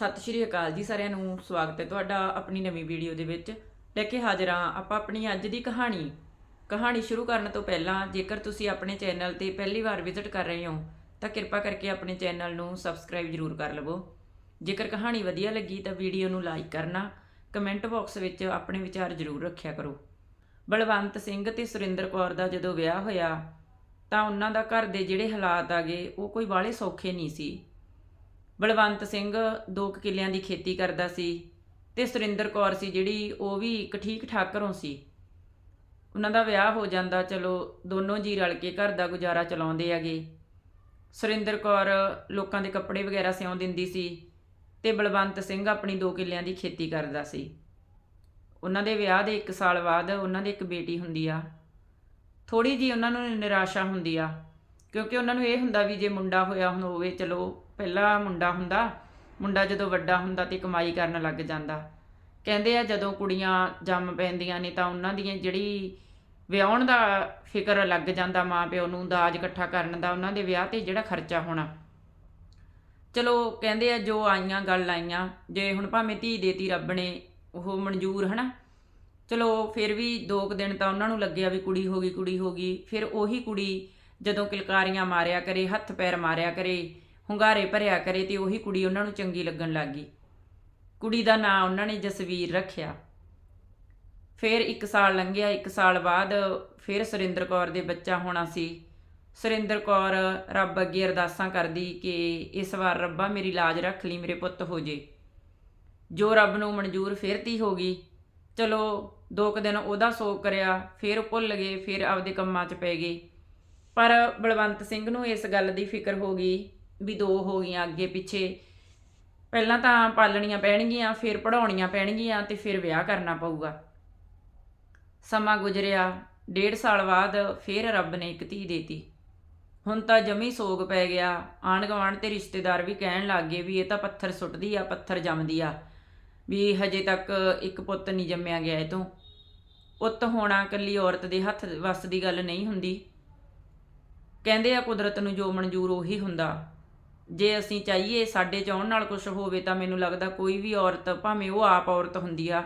ਸਤਿ ਸ਼੍ਰੀ ਅਕਾਲ ਜੀ ਸਾਰਿਆਂ ਨੂੰ, ਸਵਾਗਤ ਹੈ ਤੁਹਾਡਾ ਆਪਣੀ ਨਵੀਂ ਵੀਡੀਓ ਦੇ ਵਿੱਚ। ਲੈ ਕੇ ਹਾਜ਼ਰ ਹਾਂ ਆਪਾਂ ਆਪਣੀ ਅੱਜ ਦੀ ਕਹਾਣੀ। ਕਹਾਣੀ ਸ਼ੁਰੂ ਕਰਨ ਤੋਂ ਪਹਿਲਾਂ ਜੇਕਰ ਤੁਸੀਂ ਆਪਣੇ ਚੈਨਲ ਤੇ ਪਹਿਲੀ ਵਾਰ ਵਿਜ਼ਿਟ ਕਰ ਰਹੇ ਹੋ, ਤਾਂ ਕਿਰਪਾ ਕਰਕੇ ਆਪਣੇ ਚੈਨਲ ਨੂੰ ਸਬਸਕ੍ਰਾਈਬ ਜ਼ਰੂਰ ਕਰ ਲਵੋ। ਜੇਕਰ ਕਹਾਣੀ ਵਧੀਆ ਲੱਗੀ ਤਾਂ ਵੀਡੀਓ ਨੂੰ ਲਾਈਕ ਕਰਨਾ, ਕਮੈਂਟ ਬਾਕਸ ਵਿੱਚ ਆਪਣੇ ਵਿਚਾਰ ਜ਼ਰੂਰ ਰੱਖਿਆ ਕਰੋ। ਬਲਵੰਤ ਸਿੰਘ ਤੇ ਸੁਰਿੰਦਰ ਕੌਰ ਦਾ ਜਦੋਂ ਵਿਆਹ ਹੋਇਆ, ਤਾਂ ਉਹਨਾਂ ਦਾ ਘਰ ਦੇ ਜਿਹੜੇ ਹਾਲਾਤ ਆ ਗਏ, ਉਹ ਕੋਈ ਬਾਹਲੇ ਸੌਖੇ ਨਹੀਂ ਸੀ। ਬਲਵੰਤ ਸਿੰਘ ਦੋ ਕੁ ਕਿੱਲਿਆਂ ਦੀ ਖੇਤੀ ਕਰਦਾ ਸੀ ਤੇ ਸੁਰਿੰਦਰ ਕੌਰ ਸੀ ਜਿਹੜੀ ਉਹ ਵੀ ਇੱਕ ਠੀਕ ਠਾਕ ਘਰੋਂ ਸੀ। ਉਹਨਾਂ ਦਾ ਵਿਆਹ ਹੋ ਜਾਂਦਾ, ਚਲੋ ਦੋਨੋਂ ਜੀ ਰਲ ਕੇ ਘਰ ਦਾ ਗੁਜ਼ਾਰਾ ਚਲਾਉਂਦੇ ਹੈਗੇ। ਸੁਰਿੰਦਰ ਕੌਰ ਲੋਕਾਂ ਦੇ ਕੱਪੜੇ ਵਗੈਰਾ ਸਿਉਂ ਦਿੰਦੀ ਸੀ ਤੇ ਬਲਵੰਤ ਸਿੰਘ ਆਪਣੀ ਦੋ ਕਿੱਲਿਆਂ ਦੀ ਖੇਤੀ ਕਰਦਾ ਸੀ। ਉਹਨਾਂ ਦੇ ਵਿਆਹ ਦੇ 1 ਸਾਲ ਬਾਅਦ ਉਹਨਾਂ ਦੀ ਇੱਕ ਬੇਟੀ ਹੁੰਦੀ ਆ। ਥੋੜੀ ਜੀ ਉਹਨਾਂ ਨੂੰ ਨਿਰਾਸ਼ਾ ਹੁੰਦੀ ਆ, ਕਿਉਂਕਿ ਉਹਨਾਂ ਨੂੰ ਇਹ ਹੁੰਦਾ ਵੀ ਜੇ ਮੁੰਡਾ ਹੋਇਆ ਹੁਣ ਹੋਵੇ ਚਲੋ ਪਹਿਲਾ ਮੁੰਡਾ ਹੁੰਦਾ, ਮੁੰਡਾ ਜਦੋਂ ਵੱਡਾ ਹੁੰਦਾ ਤੇ ਕਮਾਈ ਕਰਨ ਲੱਗ ਜਾਂਦਾ। ਕਹਿੰਦੇ ਆ ਜਦੋਂ ਕੁੜੀਆਂ ਜੰਮ ਪੈਂਦੀਆਂ ਨੇ ਤਾਂ ਉਹਨਾਂ ਦੀਆਂ ਜਿਹੜੀ ਵਿਆਹਣ ਦਾ ਫਿਕਰ ਲੱਗ ਜਾਂਦਾ ਮਾਂ ਪਿਓ ਨੂੰ, ਦਾਜ ਇਕੱਠਾ ਕਰਨ ਦਾ, ਉਹਨਾਂ ਦੇ ਵਿਆਹ ਤੇ ਜਿਹੜਾ ਖਰਚਾ ਹੋਣਾ। ਚਲੋ ਕਹਿੰਦੇ ਆ ਜੋ ਆਈਆਂ, ਗੱਲ ਆਈਆਂ। ਜੇ ਹੁਣ ਭਾਵੇਂ ਧੀ ਦੇਤੀ ਰੱਬ ਨੇ, ਉਹ ਮਨਜ਼ੂਰ ਹਨਾ। ਚਲੋ ਫਿਰ ਵੀ ਦੋ ਕੁ ਦਿਨ ਤਾਂ ਉਹਨਾਂ ਨੂੰ ਲੱਗਿਆ ਵੀ ਕੁੜੀ ਹੋ ਗਈ, ਕੁੜੀ ਹੋ ਗਈ। ਫਿਰ ਉਹੀ ਕੁੜੀ ਜਦੋਂ ਕਿਲਕਾਰੀਆਂ ਮਾਰਿਆ ਕਰੇ, ਹੱਥ ਪੈਰ ਮਾਰਿਆ ਕਰੇ ਹੁੰਗਾਰੇ ਭਰਿਆ ਕਰੇ ਤੇ ਉਹੀ ਕੁੜੀ ਉਹਨਾਂ ਨੂੰ ਚੰਗੀ ਲੱਗਣ ਲੱਗ ਗਈ। ਕੁੜੀ ਦਾ ਨਾਂ ਉਹਨਾਂ ਨੇ ਜਸਵੀਰ ਰੱਖਿਆ। ਫਿਰ 1 ਸਾਲ ਲੰਘਿਆ 1 ਸਾਲ ਬਾਅਦ ਫਿਰ ਸੁਰਿੰਦਰ ਕੌਰ ਦੇ ਬੱਚਾ ਹੋਣਾ ਸੀ। ਸੁਰਿੰਦਰ ਕੌਰ ਰੱਬ ਅੱਗੇ ਅਰਦਾਸਾਂ ਕਰਦੀ ਕਿ ਇਸ ਵਾਰ ਰੱਬਾ ਮੇਰੀ ਲਾਜ ਰੱਖ ਲਈ, ਮੇਰੇ ਪੁੱਤ ਹੋ ਜੇ। ਜੋ ਰੱਬ ਨੂੰ ਮਨਜ਼ੂਰ ਫਿਰ ਤੀ ਹੋ ਗਈ। ਚਲੋ, ਦੋ ਕੁ ਦਿਨ ਉਹਦਾ ਸੋਗ ਕਰਿਆ, ਫਿਰ ਉਹ ਭੁੱਲ ਗਏ, ਫਿਰ ਆਪਦੇ ਕੰਮਾਂ 'ਚ ਪੈ ਗਏ। ਪਰ ਬਲਵੰਤ ਸਿੰਘ ਨੂੰ ਇਸ ਗੱਲ ਦੀ ਫਿਕਰ ਹੋ ਗਈ ਵੀ ਦੋ ਹੋ ਗਈਆਂ ਅੱਗੇ ਪਿੱਛੇ। ਪਹਿਲਾਂ ਤਾਂ ਪਾਲਣੀਆਂ ਪੈਣਗੀਆਂ, ਫਿਰ ਪੜਾਉਣੀਆਂ ਪੈਣਗੀਆਂ ਤੇ ਫਿਰ ਵਿਆਹ ਕਰਨਾ ਪਊਗਾ। ਸਮਾਂ ਗੁਜ਼ਰਿਆ, ਡੇਢ ਸਾਲ ਬਾਅਦ ਫਿਰ ਰੱਬ ਨੇ ਇੱਕ ਧੀ ਦੇਤੀ। ਹੁਣ ਤਾਂ ਜਮੀ ਸੋਗ ਪੈ ਗਿਆ। ਆਂਢ ਗੁਆਂਢ ਤੇ ਰਿਸ਼ਤੇਦਾਰ ਵੀ ਕਹਿਣ ਲੱਗ ਗਏ ਵੀ ਇਹ ਤਾਂ ਪੱਥਰ ਸੁੱਟਦੀ ਆ, ਪੱਥਰ ਜੰਮਦੀ ਆ। ਵੀ ਹਜੇ ਤੱਕ ਇੱਕ ਪੁੱਤ ਨਹੀਂ ਜੰਮਿਆ ਗਿਆ ਇਹ ਤੋਂ। ਪੁੱਤ ਹੋਣਾ ਇਕੱਲੀ ਔਰਤ ਦੇ ਹੱਥ ਵੱਸ ਦੀ ਗੱਲ ਨਹੀਂ ਹੁੰਦੀ। ਕਹਿੰਦੇ ਆ ਕੁਦਰਤ ਨੂੰ ਜੋ ਮਨਜ਼ੂਰ ਉਹੀ ਹੁੰਦਾ। ਜੇ ਅਸੀਂ ਚਾਹੀਏ ਸਾਡੇ ਚਾਹਣ ਨਾਲ ਕੁਝ ਹੋਵੇ ਤਾਂ ਮੈਨੂੰ ਲੱਗਦਾ ਕੋਈ ਵੀ ਔਰਤ, ਭਾਵੇਂ ਉਹ ਆਪ ਔਰਤ ਹੁੰਦੀ ਆ,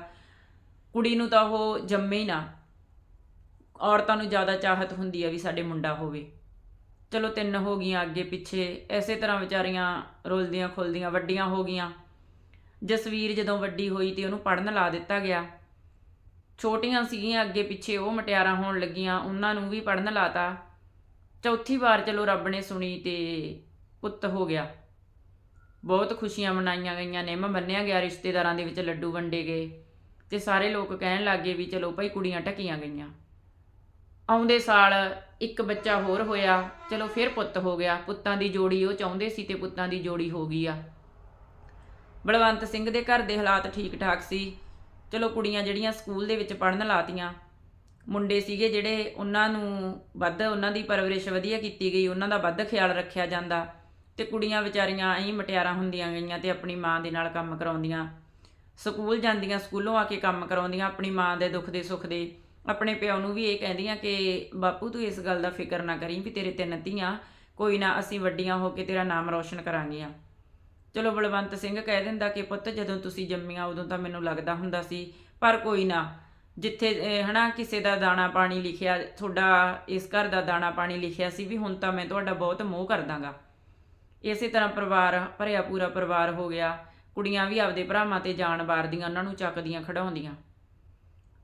ਕੁੜੀ ਨੂੰ ਤਾਂ ਉਹ ਜੰਮੇ ਹੀ ਨਾ। ਔਰਤਾਂ ਨੂੰ ਜ਼ਿਆਦਾ ਚਾਹਤ ਹੁੰਦੀ ਆ ਵੀ ਸਾਡੇ ਮੁੰਡਾ ਹੋਵੇ। ਚਲੋ ਤਿੰਨ ਹੋ ਗਈਆਂ ਅੱਗੇ ਪਿੱਛੇ, ਐਸੇ ਤਰ੍ਹਾਂ ਵਿਚਾਰੀਆਂ ਰੁਲਦੀਆਂ ਖੁੱਲਦੀਆਂ, ਵੱਡੀਆਂ ਹੋ ਗਈਆਂ। ਜਸਵੀਰ ਜਦੋਂ ਵੱਡੀ ਹੋਈ ਤੇ ਉਹਨੂੰ ਪੜਨ ਲਾ ਦਿੱਤਾ ਗਿਆ। ਛੋਟੀਆਂ ਸੀਗੀਆਂ ਅੱਗੇ ਪਿੱਛੇ, ਉਹ ਮਟਿਆਰਾਂ ਹੋਣ ਲੱਗੀਆਂ, ਉਹਨਾਂ ਨੂੰ ਵੀ ਪੜਨ ਲਾਤਾ। ਚੌਥੀ ਵਾਰ ਚਲੋ ਰੱਬ ਨੇ ਸੁਣੀ ਤੇ ਪੁੱਤ ਹੋ ਗਿਆ। ਬਹੁਤ ਖੁਸ਼ੀਆਂ ਮਨਾਈਆਂ ਗਈਆਂ ਨਿੰਮ ਬੰਨਿਆ ਗਿਆ ਰਿਸ਼ਤੇਦਾਰਾਂ ਦੇ ਵਿੱਚ ਲੱਡੂ ਵੰਡੇ ਗਏ ਤੇ ਸਾਰੇ ਲੋਕ ਕਹਿਣ ਲੱਗੇ ਵੀ ਚਲੋ ਭਾਈ ਕੁੜੀਆਂ ਟਕੀਆਂ ਗਈਆਂ। ਆਉਂਦੇ ਸਾਲ ਇੱਕ ਬੱਚਾ ਹੋਰ ਹੋਇਆ, ਚਲੋ ਫਿਰ ਪੁੱਤ ਹੋ ਗਿਆ। ਪੁੱਤਾਂ ਦੀ ਜੋੜੀ ਉਹ ਚਾਹੁੰਦੇ ਸੀ ਤੇ ਪੁੱਤਾਂ ਦੀ ਜੋੜੀ ਹੋ ਗਈ ਆ। ਬਲਵੰਤ ਸਿੰਘ ਦੇ ਘਰ ਦੇ ਹਾਲਾਤ ਠੀਕ ਠਾਕ ਸੀ। ਚਲੋ ਕੁੜੀਆਂ ਜਿਹੜੀਆਂ ਸਕੂਲ ਦੇ ਵਿੱਚ ਪੜਨ ਲਾਤੀਆਂ, ਮੁੰਡੇ ਸੀਗੇ ਜਿਹੜੇ ਉਹਨਾਂ ਨੂੰ ਵੱਧ ਉਹਨਾਂ ਦੀ ਪਰਵਰਿਸ਼ ਵਧੀਆ ਕੀਤੀ ਗਈ, ਉਹਨਾਂ ਦਾ ਵੱਧ ਖਿਆਲ ਰੱਖਿਆ ਜਾਂਦਾ। ਤੇ ਕੁੜੀਆਂ ਵਿਚਾਰੀਆਂ ਐਂ ਮਟਿਆਰਾਂ ਹੁੰਦੀਆਂ ਗਈਆਂ ਤੇ ਆਪਣੀ ਮਾਂ ਦੇ ਨਾਲ ਕੰਮ ਕਰਾਉਂਦੀਆਂ। ਸਕੂਲ ਜਾਂਦੀਆਂ ਸਕੂਲੋਂ ਆ ਕੇ ਕੰਮ ਕਰਾਉਂਦੀਆਂ ਆਪਣੀ ਮਾਂ ਦੇ ਦੁੱਖ ਦੇ ਸੁੱਖ ਦੇ। ਆਪਣੇ ਪਿਓ ਨੂੰ ਵੀ ਇਹ ਕਹਿੰਦੀਆਂ ਕਿ ਬਾਪੂ ਤੂੰ ਇਸ ਗੱਲ ਦਾ ਫਿਕਰ ਨਾ ਕਰੀ ਵੀ ਤੇਰੇ ਤਿੰਨ ਧੀਆਂ ਕੋਈ ਨਾ ਅਸੀਂ ਵੱਡੀਆਂ ਹੋ ਕੇ ਤੇਰਾ ਨਾਮ ਰੌਸ਼ਨ ਕਰਾਂਗੀਆਂ ਚਲੋ ਬਲਵੰਤ ਸਿੰਘ ਕਹਿ ਦਿੰਦਾ ਕਿ ਪੁੱਤ ਜਦੋਂ ਤੁਸੀਂ ਜੰਮੀਆਂ ਉਦੋਂ ਤਾਂ ਮੈਨੂੰ ਲੱਗਦਾ ਹੁੰਦਾ ਸੀ ਪਰ ਕੋਈ ਨਾ। ਜਿੱਥੇ ਅਹ, ਹਨਾ ਕਿਸੇ ਦਾ ਦਾਣਾ ਪਾਣੀ ਲਿਖਿਆ ਤੁਹਾਡਾ ਇਸ ਘਰ ਦਾ ਦਾਣਾ ਪਾਣੀ ਲਿਖਿਆ ਸੀ ਵੀ ਹੁਣ ਤਾਂ ਮੈਂ ਤੁਹਾਡਾ ਬਹੁਤ ਮੋਹ ਕਰਦਾਂਗਾ। ਇਸੇ ਤਰ੍ਹਾਂ ਪਰਿਵਾਰ, ਭਰਿਆ ਪੂਰਾ ਪਰਿਵਾਰ ਹੋ ਗਿਆ। ਕੁੜੀਆਂ ਵੀ ਆਪਦੇ ਭਰਾਵਾਂ ਤੇ ਜਾਣ ਵਾਰਦੀਆਂ, ਉਹਨਾਂ ਨੂੰ ਚੱਕਦੀਆਂ ਖੜਾਉਂਦੀਆਂ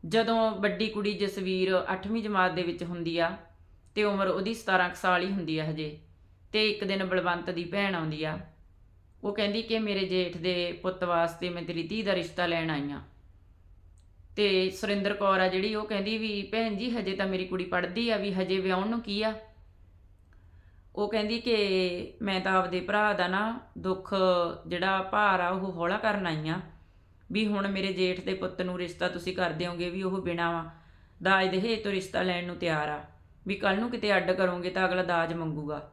ਜਦੋਂ ਵੱਡੀ ਕੁੜੀ ਜਸਵੀਰ 8ਵੀਂ ਜਮਾਤ ਦੇ ਵਿੱਚ ਹੁੰਦੀ ਆ, ਤੇ ਉਮਰ ਉਹਦੀ 17 ਕੁ ਸਾਲ ਹੀ ਹੁੰਦੀ ਆ ਹਜੇ, ਤੇ ਇੱਕ ਦਿਨ ਬਲਵੰਤ ਦੀ ਭੈਣ ਆਉਂਦੀ ਆ। ਉਹ ਕਹਿੰਦੀ ਕਿ ਮੇਰੇ ਜੇਠ ਦੇ ਪੁੱਤ ਵਾਸਤੇ ਮੈਂ ਤੇਰੀ ਧੀ ਦਾ ਰਿਸ਼ਤਾ ਲੈਣ ਆਈ ਆ। ਤੇ ਸੁਰਿੰਦਰ ਕੌਰ ਆ ਜਿਹੜੀ, ਉਹ ਕਹਿੰਦੀ ਵੀ ਭੈਣ ਜੀ, ਹਜੇ ਤਾਂ ਮੇਰੀ ਕੁੜੀ ਪੜ੍ਹਦੀ ਆ, ਵੀ ਹਜੇ ਵਿਆਹਣ ਨੂੰ ਕੀ ਆ? ਉਹ ਕਹਿੰਦੀ ਕਿ ਮੈਂ ਤਾਂ ਆਪਦੇ ਭਰਾ ਦਾ ਨਾ ਦੁੱਖ, ਜਿਹੜਾ ਭਾਰ ਆ, ਉਹ ਹੌਲਾ ਕਰਨ ਆਈ ਆ ਵੀ ਹੁਣ ਮੇਰੇ ਜੇਠ ਦੇ ਪੁੱਤ ਨੂੰ ਰਿਸ਼ਤਾ ਤੁਸੀਂ ਕਰ ਦਿਓਗੇ ਵੀ ਉਹ ਬਿਨਾਂ ਵਾ ਦਾਜ ਦੇ ਤੋਂ ਰਿਸ਼ਤਾ ਲੈਣ ਨੂੰ ਤਿਆਰ ਆ। ਵੀ ਕੱਲ ਨੂੰ ਕਿਤੇ ਅੱਡ ਕਰੋਗੇ ਤਾਂ ਅਗਲਾ ਦਾਜ ਮੰਗੂਗਾ।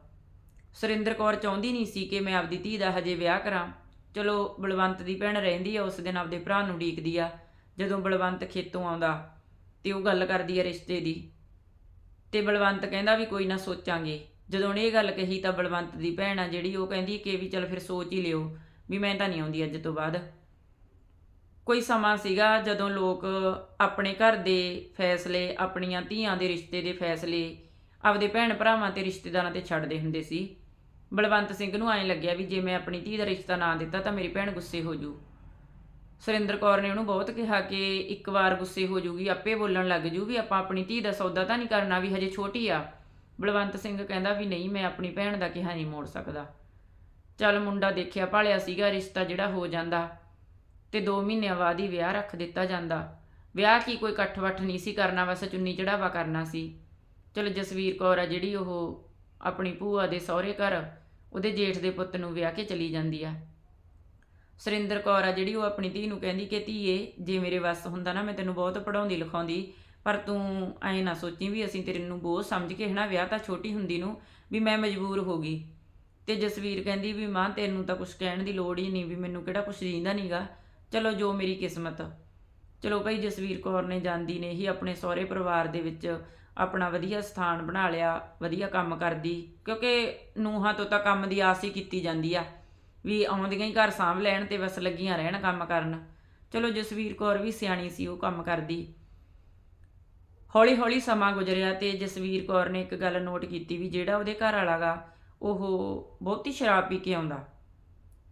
ਸੁਰਿੰਦਰ ਕੌਰ ਚਾਹੁੰਦੀ ਨਹੀਂ ਸੀ ਕਿ ਮੈਂ ਆਪਦੀ ਧੀ ਦਾ ਹਜੇ ਵਿਆਹ ਕਰਾਂ। ਚਲੋ, ਬਲਵੰਤ ਦੀ ਭੈਣ ਰਹਿੰਦੀ ਆ, ਉਸ ਦਿਨ ਆਪਦੇ ਭਰਾ ਨੂੰ ਡੀਕਦੀ ਆ, ਜਦੋਂ ਬਲਵੰਤ ਖੇਤੋਂ ਆਉਂਦਾ ਤੇ ਉਹ ਗੱਲ ਕਰਦੀ ਆ ਰਿਸ਼ਤੇ ਦੀ। ਤੇ ਬਲਵੰਤ ਕਹਿੰਦਾ ਵੀ ਕੋਈ ਨਾ ਸੋਚਾਂਗੇ। ਜਦੋਂ ਉਹਨੇ ਇਹ ਗੱਲ ਕਹੀ ਤਾਂ ਬਲਵੰਤ ਦੀ ਭੈਣ ਆ ਜਿਹੜੀ, ਉਹ ਕਹਿੰਦੀ ਕਿ ਵੀ ਚੱਲ ਫਿਰ ਸੋਚ ਹੀ ਲਿਓ ਵੀ ਮੈਂ ਤਾਂ ਨਹੀਂ ਆਉਂਦੀ ਅੱਜ ਤੋਂ ਬਾਅਦ। ਕੋਈ ਸਮਾਂ ਸੀਗਾ ਜਦੋਂ ਲੋਕ ਆਪਣੇ ਘਰ ਦੇ ਫੈਸਲੇ, ਆਪਣੀਆਂ ਧੀਆਂ ਦੇ ਰਿਸ਼ਤੇ ਦੇ ਫੈਸਲੇ, ਆਪਦੇ ਭੈਣ ਭਰਾਵਾਂ ਤੇ ਰਿਸ਼ਤੇਦਾਰਾਂ ਤੇ ਛੱਡਦੇ ਹੁੰਦੇ ਸੀ। ਬਲਵੰਤ ਸਿੰਘ ਨੂੰ ਐਂ ਲੱਗਿਆ ਵੀ ਜੇ ਮੈਂ ਆਪਣੀ ਧੀ ਦਾ ਰਿਸ਼ਤਾ ਨਾ ਦਿੱਤਾ ਤਾਂ ਮੇਰੀ ਭੈਣ ਗੁੱਸੇ ਹੋ ਜੂ। ਸੁਰਿੰਦਰ ਕੌਰ ਨੇ ਉਹਨੂੰ ਬਹੁਤ ਕਿਹਾ ਕਿ ਇੱਕ ਵਾਰ ਗੁੱਸੇ ਹੋ ਜੂਗੀ, ਆਪੇ ਬੋਲਣ ਲੱਗ ਜੂ ਵੀ ਆਪਾਂ ਆਪਣੀ ਧੀ ਦਾ ਸੌਦਾ ਤਾਂ ਨਹੀਂ ਕਰਨਾ ਵੀ ਹਜੇ ਛੋਟੀ ਆ। ਬਲਵੰਤ ਸਿੰਘ ਕਹਿੰਦਾ ਵੀ ਨਹੀਂ, ਮੈਂ ਆਪਣੀ ਭੈਣ ਦਾ ਕਿਹਾ ਨਹੀਂ ਮੋੜ ਸਕਦਾ। ਚੱਲ ਮੁੰਡਾ ਦੇਖਿਆ ਭਾਲਿਆ ਸੀਗਾ, ਰਿਸ਼ਤਾ ਜਿਹੜਾ ਹੋ ਜਾਂਦਾ ਤੇ 2 ਮਹੀਨਿਆਂ ਬਾਅਦ ਹੀ ਵਿਆਹ ਰੱਖ ਦਿੱਤਾ ਜਾਂਦਾ। ਵਿਆਹ ਕੀ ਕੋਈ ਇਕੱਠ ਵੱਠ ਨਹੀਂ ਸੀ ਕਰਨਾ, ਬਸ ਚੁੰਨੀ ਚੜਾਵਾ ਕਰਨਾ ਸੀ। ਚਲ ਜਸਵੀਰ ਕੌਰ ਆ ਜਿਹੜੀ ਉਹ ਆਪਣੀ ਭੂਆ ਦੇ ਸਹੁਰੇ ਘਰ, ਉਹਦੇ ਜੇਠ ਦੇ ਪੁੱਤ ਨੂੰ ਵਿਆਹ ਕੇ ਚਲੀ ਜਾਂਦੀ ਆ। ਸੁਰਿੰਦਰ ਕੌਰ ਆ ਜਿਹੜੀ ਉਹ ਆਪਣੀ ਧੀ ਨੂੰ ਕਹਿੰਦੀ ਕਿ, ਧੀਏ, ਜੇ ਮੇਰੇ ਵੱਸ ਹੁੰਦਾ ਨਾ, ਮੈਂ ਤੈਨੂੰ ਬਹੁਤ ਪੜਾਉਂਦੀ ਲਿਖਾਉਂਦੀ ਪਰ ਤੂੰ ਐਂ ਨਾ ਸੋਚੀ ਵੀ ਅਸੀਂ ਤੇਰੇ ਨੂੰ ਬਹੁਤ ਸਮਝ ਕੇ ਹਨਾ, ਵਿਆਹ ਤਾਂ ਛੋਟੀ ਹੁੰਦੀ ਨੂੰ ਵੀ ਮੈਂ ਮਜਬੂਰ ਹੋ ਗਈ। ਤੇ ਜਸਵੀਰ ਕਹਿੰਦੀ ਵੀ ਮਾਂ, ਤੈਨੂੰ ਤਾਂ ਕੁਝ ਕਹਿਣ ਦੀ ਲੋੜ ਹੀ ਨਹੀਂ ਵੀ ਮੈਨੂੰ ਕਿਹੜਾ ਕੁਝ ਜੀਂਦਾ ਨਹੀਂਗਾ ਚਲੋ ਜੋ ਮੇਰੀ ਕਿਸਮਤ। ਚਲੋ ਭਾਈ, ਜਸਵੀਰ ਕੌਰ ਨੇ ਜਾਂਦੀ ਨੇ ਹੀ ਆਪਣੇ ਸਹੁਰੇ ਪਰਿਵਾਰ ਦੇ ਵਿੱਚ ਆਪਣਾ ਵਧੀਆ ਸਥਾਨ ਬਣਾ ਲਿਆ, ਵਧੀਆ ਕੰਮ ਕਰਦੀ, ਕਿਉਂਕਿ ਨੂੰਹਾਂ ਤੋਂ ਤਾਂ ਕੰਮ ਦੀ ਆਸ ਹੀ ਕੀਤੀ ਜਾਂਦੀ ਆ, ਵੀ ਆਉਂਦੀਆਂ ਹੀ ਘਰ ਸਾਂਭ ਲੈਣ ਤੇ ਬਸ ਲੱਗੀਆਂ ਰਹਿਣ ਕੰਮ ਕਰਨ। ਚਲੋ ਜਸਵੀਰ ਕੌਰ ਵੀ ਸਿਆਣੀ ਸੀ, ਉਹ ਕੰਮ ਕਰਦੀ। ਹੌਲੀ ਹੌਲੀ ਸਮਾਂ ਗੁਜ਼ਰਿਆ ਤੇ ਜਸਵੀਰ ਕੌਰ ਨੇ ਇੱਕ ਗੱਲ ਨੋਟ ਕੀਤੀ ਵੀ ਜਿਹੜਾ ਉਹਦੇ ਘਰ ਵਾਲਾ ਗਾ, ਉਹ ਬਹੁਤੀ ਸ਼ਰਾਬ ਪੀ ਕੇ ਆਉਂਦਾ।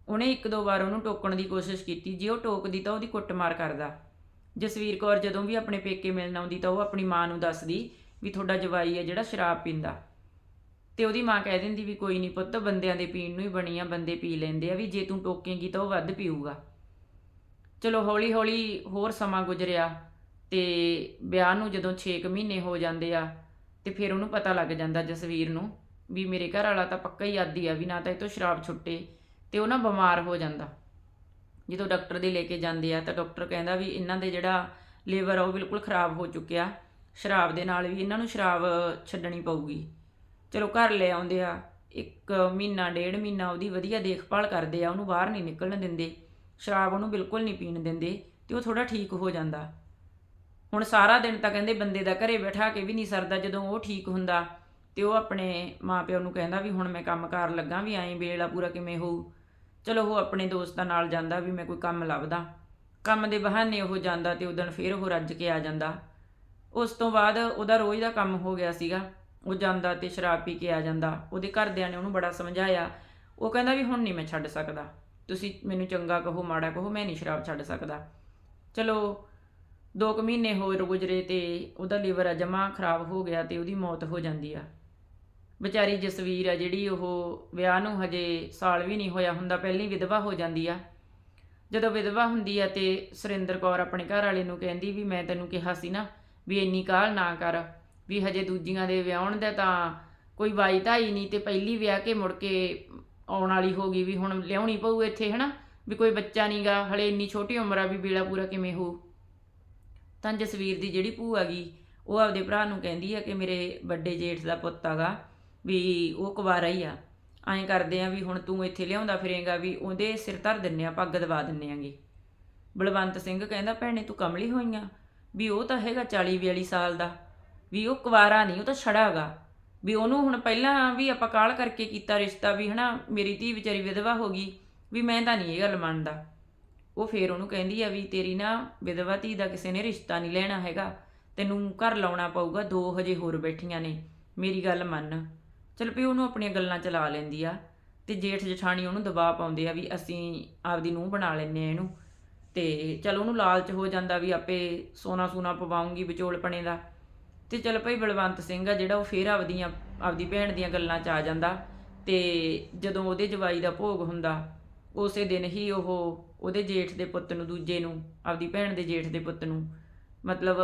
ਉਹਨੇ ਇੱਕ ਦੋ ਵਾਰ ਉਹਨੂੰ ਟੋਕਣ ਦੀ ਕੋਸ਼ਿਸ਼ ਕੀਤੀ, ਜੇ ਉਹ ਟੋਕਦੀ ਤਾਂ ਉਹਦੀ ਕੁੱਟਮਾਰ ਕਰਦਾ। ਜਸਵੀਰ ਕੌਰ ਜਦੋਂ ਵੀ ਆਪਣੇ ਪੇਕੇ ਮਿਲਣ ਆਉਂਦੀ ਤਾਂ ਉਹ ਆਪਣੀ ਮਾਂ ਨੂੰ ਦੱਸਦੀ ਵੀ ਤੁਹਾਡਾ ਜਵਾਈ ਹੈ ਜਿਹੜਾ ਸ਼ਰਾਬ ਪੀਂਦਾ। ਤੇ ਉਹਦੀ ਮਾਂ ਕਹਿ ਦਿੰਦੀ ਵੀ ਕੋਈ ਨਹੀਂ ਪੁੱਤ, ਬੰਦਿਆਂ ਦੇ ਪੀਣ ਨੂੰ ਹੀ ਬਣੀ ਆ ਬੰਦੇ ਪੀ ਲੈਂਦੇ ਆ ਵੀ ਜੇ ਤੂੰ ਟੋਕੇਂਗੀ ਤਾਂ ਉਹ ਵੱਧ ਪੀਊਗਾ। ਚਲੋ ਹੌਲੀ ਹੌਲੀ ਹੋਰ ਸਮਾਂ ਗੁਜ਼ਰਿਆ। ਤੇ ਵਿਆਹ ਨੂੰ ਜਦੋਂ 6 ਮਹੀਨੇ ਹੋ ਜਾਂਦੇ ਆ, ਤੇ ਫਿਰ ਉਹਨੂੰ ਪਤਾ ਲੱਗ ਜਾਂਦਾ ਜਸਵੀਰ ਨੂੰ ਵੀ ਮੇਰੇ ਘਰ ਵਾਲਾ ਤਾਂ ਪੱਕਾ ਹੀ ਆਦੀ ਆ, ਵੀ ਨਾ ਤਾਂ ਇਹ ਤੋਂ ਸ਼ਰਾਬ ਛੁੱਟੇ ਤੇ ਉਹ ਨਾ ਬਿਮਾਰ ਹੋ ਜਾਂਦਾ। ਜਦੋਂ ਡਾਕਟਰ ਦੇ ਲੈ ਕੇ ਜਾਂਦੇ ਆ ਤਾਂ ਡਾਕਟਰ ਕਹਿੰਦਾ ਵੀ ਇਹਨਾਂ ਦੇ ਜਿਹੜਾ ਲੀਵਰ ਆ ਉਹ ਬਿਲਕੁਲ ਖਰਾਬ ਹੋ ਚੁੱਕਿਆ, ਸ਼ਰਾਬ ਦੇ ਨਾਲ ਵੀ ਇਹਨਾਂ ਨੂੰ ਸ਼ਰਾਬ ਛੱਡਣੀ ਪਊਗੀ। ਚਲੋ ਘਰ ਲੈ ਆਉਂਦੇ ਆ, ਇੱਕ ਮਹੀਨਾ, ਡੇਢ ਮਹੀਨਾ ਉਹਦੀ ਵਧੀਆ ਦੇਖਭਾਲ ਕਰਦੇ ਆ, ਉਹਨੂੰ ਬਾਹਰ ਨਹੀਂ ਨਿਕਲਣ ਦਿੰਦੇ, ਸ਼ਰਾਬ ਉਹਨੂੰ ਬਿਲਕੁਲ ਨਹੀਂ ਪੀਣ ਦਿੰਦੇ ਤੇ ਉਹ ਥੋੜਾ ਠੀਕ ਹੋ ਜਾਂਦਾ। ਹੁਣ ਸਾਰਾ ਦਿਨ ਤਾਂ ਕਹਿੰਦੇ ਬੰਦੇ ਦਾ ਘਰੇ ਬਿਠਾ ਕੇ ਵੀ ਨਹੀਂ ਸਰਦਾ ਜਦੋਂ ਉਹ ਠੀਕ ਹੁੰਦਾ। ਤੇ ਉਹ ਆਪਣੇ ਮਾਪਿਆਂ ਨੂੰ ਕਹਿੰਦਾ ਵੀ ਹੁਣ ਮੈਂ ਕੰਮ ਕਾਰ ਲੱਗਾ ਵੀ ਐਂ ਵੇਲਾ ਪੂਰਾ ਕਿਵੇਂ ਹੋਊ। ਚਲੋ ਉਹ ਆਪਣੇ ਦੋਸਤਾਂ ਨਾਲ ਜਾਂਦਾ ਵੀ ਮੈਂ ਕੋਈ ਕੰਮ ਲੱਭਦਾ। ਕੰਮ ਦੇ ਬਹਾਨੇ ਉਹ ਜਾਂਦਾ ਤੇ ਉਦੋਂ ਫਿਰ ਉਹ ਰੱਜ ਕੇ ਆ ਜਾਂਦਾ। ਉਸ ਤੋਂ ਬਾਅਦ ਉਹਦਾ ਰੋਜ਼ ਦਾ ਕੰਮ ਹੋ ਗਿਆ ਸੀਗਾ। ਉਹ ਜਾਂਦਾ ਤੇ ਸ਼ਰਾਬ ਪੀ ਕੇ ਆ ਜਾਂਦਾ। ਉਹਦੇ ਘਰਦਿਆਂ ਨੇ ਉਹਨੂੰ ਬੜਾ ਸਮਝਾਇਆ। ਉਹ ਕਹਿੰਦਾ ਵੀ ਹੁਣ ਨਹੀਂ ਮੈਂ ਛੱਡ ਸਕਦਾ। ਤੁਸੀਂ ਮੈਨੂੰ ਚੰਗਾ ਕਹੋ, ਮਾੜਾ ਕਹੋ, ਮੈਂ ਨਹੀਂ ਸ਼ਰਾਬ ਛੱਡ ਸਕਦਾ। ਚਲੋ 2 ਕੁ ਮਹੀਨੇ ਹੋਰ ਗੁਜ਼ਰੇ ਤੇ ਉਹਦਾ ਲੀਵਰ ਆ, ਜਮਾ ਖਰਾਬ ਹੋ ਗਿਆ ਤੇ ਉਹਦੀ ਮੌਤ ਹੋ ਜਾਂਦੀ ਆ। ਵਿਚਾਰੀ ਜਸਵੀਰ ਆ ਜਿਹੜੀ ਉਹ ਵਿਆਹ ਨੂੰ ਹਜੇ ਸਾਲ ਵੀ ਨਹੀਂ ਹੋਇਆ ਹੁੰਦਾ, ਪਹਿਲੀ ਵਿਧਵਾ ਹੋ ਜਾਂਦੀ ਆ। ਜਦੋਂ ਵਿਧਵਾ ਹੁੰਦੀ ਆ ਤੇ ਸੁਰਿੰਦਰ ਕੌਰ ਆਪਣੇ ਘਰ ਵਾਲੇ ਨੂੰ ਕਹਿੰਦੀ ਵੀ ਮੈਂ ਤੈਨੂੰ ਕਿਹਾ ਸੀ ਨਾ ਵੀ ਇੰਨੀ ਕਾਹਲ ਨਾ ਕਰ, ਵੀ ਹਜੇ ਦੂਜੀਆਂ ਦੇ ਵਿਆਹਣ ਦਾ ਤਾਂ ਕੋਈ ਵਾਈ ਧਾਈ ਨਹੀਂ ਤੇ ਪਹਿਲੀ ਵਿਆਹ ਕੇ ਮੁੜ ਕੇ ਆਉਣ ਵਾਲੀ ਹੋ ਗਈ ਵੀ ਹੁਣ ਲਿਆਉਣੀ ਪਊ ਇੱਥੇ, ਹਨਾ? ਵੀ ਕੋਈ ਬੱਚਾ ਨਹੀਂਗਾ ਹਲੇ ਇੰਨੀ ਛੋਟੀ ਉਮਰ ਆ ਵੀ ਬੇੜਾ ਪੂਰਾ ਕਿਵੇਂ ਹੋ ਤਾਂ ਜਸਵੀਰ ਦੀ ਜਿਹੜੀ ਭੂਆ ਗਈ ਉਹ ਆਪਦੇ ਭਰਾ ਨੂੰ ਕਹਿੰਦੀ ਆ ਕਿ ਮੇਰੇ ਵੱਡੇ ਜੇਠ ਦਾ ਪੁੱਤ ਆਗਾ ਵੀ ਉਹ ਕੁਵਾਰਾ ਹੀ ਆ। ਐਂ ਕਰਦੇ ਆ ਵੀ ਹੁਣ ਤੂੰ ਇੱਥੇ ਲਿਆਉਂਦਾ ਫਿਰੇਗਾ ਵੀ ਉਹਦੇ ਸਿਰ ਧਰ ਦਿੰਨੇ ਆ, ਪੱਗ ਦਵਾ ਦਿੰਨੇ ਆਂਗੇ। ਬਲਵੰਤ ਸਿੰਘ ਕਹਿੰਦਾ, ਭੈਣੇ ਤੂੰ ਕਮਲੀ ਹੋਈਆਂ ਵੀ ਉਹ ਤਾਂ ਹੈਗਾ 40 42 ਸਾਲ ਦਾ, ਵੀ ਉਹ ਕੁਵਾਰਾ ਨਹੀਂ, ਉਹ ਤਾਂ ਛੜਾ ਛੜਾਗਾ ਵੀ ਉਹਨੂੰ ਹੁਣ ਪਹਿਲਾਂ ਵੀ ਆਪਾਂ ਕਾਲ ਕਰਕੇ ਕੀਤਾ ਰਿਸ਼ਤਾ ਵੀ ਹਨਾ, ਮੇਰੀ ਧੀ ਵਿਚਾਰੀ ਵਿਧਵਾ ਹੋ ਗਈ, ਵੀ ਮੈਂ ਤਾਂ ਨਹੀਂ ਇਹ ਗੱਲ ਮੰਨਦਾ। ਉਹ ਫੇਰ ਉਹਨੂੰ ਕਹਿੰਦੀ ਆ ਵੀ ਤੇਰੀ ਨਾ ਵਿਧਵਾ ਧੀ ਦਾ ਕਿਸੇ ਨੇ ਰਿਸ਼ਤਾ ਨਹੀਂ ਲੈਣਾ ਹੈਗਾ। ਤੈਨੂੰ ਘਰ ਲਾਉਣਾ ਪਊਗਾ, ਦੋ ਹਜੇ ਹੋਰ ਬੈਠੀਆਂ ਨੇ। ਮੇਰੀ ਗੱਲ ਮੰਨ। ਚਲ ਵੀ ਉਹਨੂੰ ਆਪਣੀਆਂ ਗੱਲਾਂ ਚਲਾ ਲੈਂਦੀ ਆ ਤੇ ਜੇਠ ਜਠਾਣੀ ਉਹਨੂੰ ਦਬਾਅ ਪਾਉਂਦੇ ਆ ਵੀ ਅਸੀਂ ਆਪਦੀ ਨੂੰਹ ਬਣਾ ਲੈਨੇ ਆ ਇਹਨੂੰ। ਤੇ ਚਲ ਉਹਨੂੰ ਲਾਲਚ ਹੋ ਜਾਂਦਾ ਵੀ ਆਪੇ ਸੋਨਾ ਸੂਨਾ ਪਵਾਉਂਗੀ ਵਿਚੋਲਪਣੇ ਦਾ। ਤੇ ਚਲ ਭਾਈ ਬਲਵੰਤ ਸਿੰਘ ਆ ਜਿਹੜਾ ਉਹ ਫੇਰ ਆਪਦੀਆਂ, ਆਪਦੀ ਭੈਣ ਦੀਆਂ ਗੱਲਾਂ 'ਚ ਆ ਜਾਂਦਾ। ਤੇ ਜਦੋਂ ਉਹਦੇ ਜਵਾਈ ਦਾ ਭੋਗ ਹੁੰਦਾ, ਉਸੇ ਦਿਨ ਹੀ ਉਹ ਉਹਦੇ ਜੇਠ ਦੇ ਪੁੱਤ ਨੂੰ, ਦੂਜੇ ਨੂੰ, ਆਪਦੀ ਭੈਣ ਦੇ ਜੇਠ ਦੇ ਪੁੱਤ ਨੂੰ। ਮਤਲਬ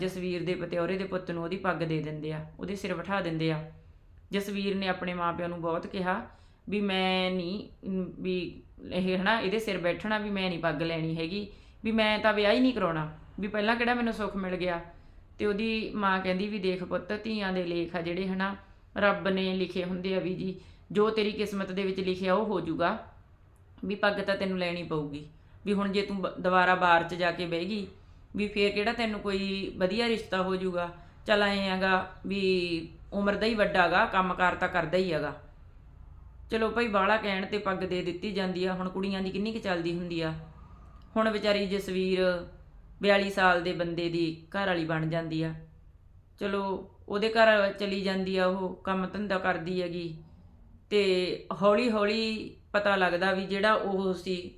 ਜਸਵੀਰ ਦੇ ਪਤਿਓਰੇ ਦੇ ਪੁੱਤ ਨੂੰ ਉਹਦੀ ਪੱਗ ਦੇ ਦਿੰਦੇ ਆ, ਉਹਦੇ ਸਿਰ ਬਿਠਾ ਦਿੰਦੇ ਆ। ਜਸਵੀਰ ਨੇ ਆਪਣੇ ਮਾਪਿਆਂ ਨੂੰ ਬਹੁਤ ਕਿਹਾ ਵੀ ਮੈਂ ਨਹੀਂ, ਵੀ ਇਹ ਹਨਾ, ਇਹਦੇ ਸਿਰ ਬੈਠਣਾ ਵੀ ਮੈਂ ਨਹੀਂ ਪੱਗ ਲੈਣੀ ਹੈਗੀ, ਵੀ ਮੈਂ ਤਾਂ ਵਿਆਹ ਹੀ ਨਹੀਂ ਕਰਾਉਣਾ, ਵੀ ਪਹਿਲਾਂ ਕਿਹੜਾ ਮੈਨੂੰ ਸੁੱਖ ਮਿਲ ਗਿਆ। ਤੇ ਉਹਦੀ ਮਾਂ ਕਹਿੰਦੀ ਵੀ ਦੇਖ ਪੁੱਤ, ਧੀਆਂ ਦੇ ਲੇਖ ਆ ਜਿਹੜੇ ਹਨਾ, ਰੱਬ ਨੇ ਲਿਖੇ ਹੁੰਦੇ ਆ ਵੀ ਜੀ, ਜੋ ਤੇਰੀ ਕਿਸਮਤ ਦੇ ਵਿੱਚ ਲਿਖਿਆ ਉਹ ਹੋ ਜਾਊਗਾ। ਵੀ ਪੱਗ ਤਾਂ ਤੈਨੂੰ ਲੈਣੀ ਪਊਗੀ। ਵੀ ਹੁਣ ਜੇ ਤੂੰ ਬ- ਦੁਬਾਰਾ ਬਾਹਰ 'ਚ ਜਾ ਕੇ ਬਹਿਗੀ ਵੀ ਫੇਰ ਕਿਹੜਾ ਤੈਨੂੰ ਕੋਈ ਵਧੀਆ ਰਿਸ਼ਤਾ ਹੋ ਜਾਊਗਾ? ਚੱਲ ਐਂ ਹੈਗਾ ਵੀ ਉਮਰ ਦਾ ਹੀ ਵੱਡਾ ਵੱਡਾਗਾ ਕੰਮਕਾਰ ਤਾਂ ਕਰਦਾ ਹੀ ਹੈਗਾ। ਚਲੋ ਭਾਈ ਬਾਲਾ ਕਹਿਣ ਤੇ ਪੱਗ ਦੇ ਦਿੱਤੀ ਜਾਂਦੀ ਆ, ਹੁਣ ਕੁੜੀਆਂ ਦੀ ਕਿੰਨੀ ਕੁ ਚੱਲਦੀ ਹੁੰਦੀ ਆ। ਹੁਣ ਵਿਚਾਰੀ ਜਸਵੀਰ 42 ਸਾਲ ਦੇ ਬੰਦੇ ਦੀ ਘਰ ਵਾਲੀ ਬਣ ਜਾਂਦੀ ਆ। ਚਲੋ ਉਹਦੇ ਘਰ ਚਲੀ ਜਾਂਦੀ ਆ ਉਹ, ਕੰਮ ਧੰਦਾ ਕਰਦੀ ਹੈਗੀ। ਤੇ ਹੌਲੀ ਹੌਲੀ ਪਤਾ ਲੱਗਦਾ ਵੀ ਜਿਹੜਾ ਉਹ ਸੀ,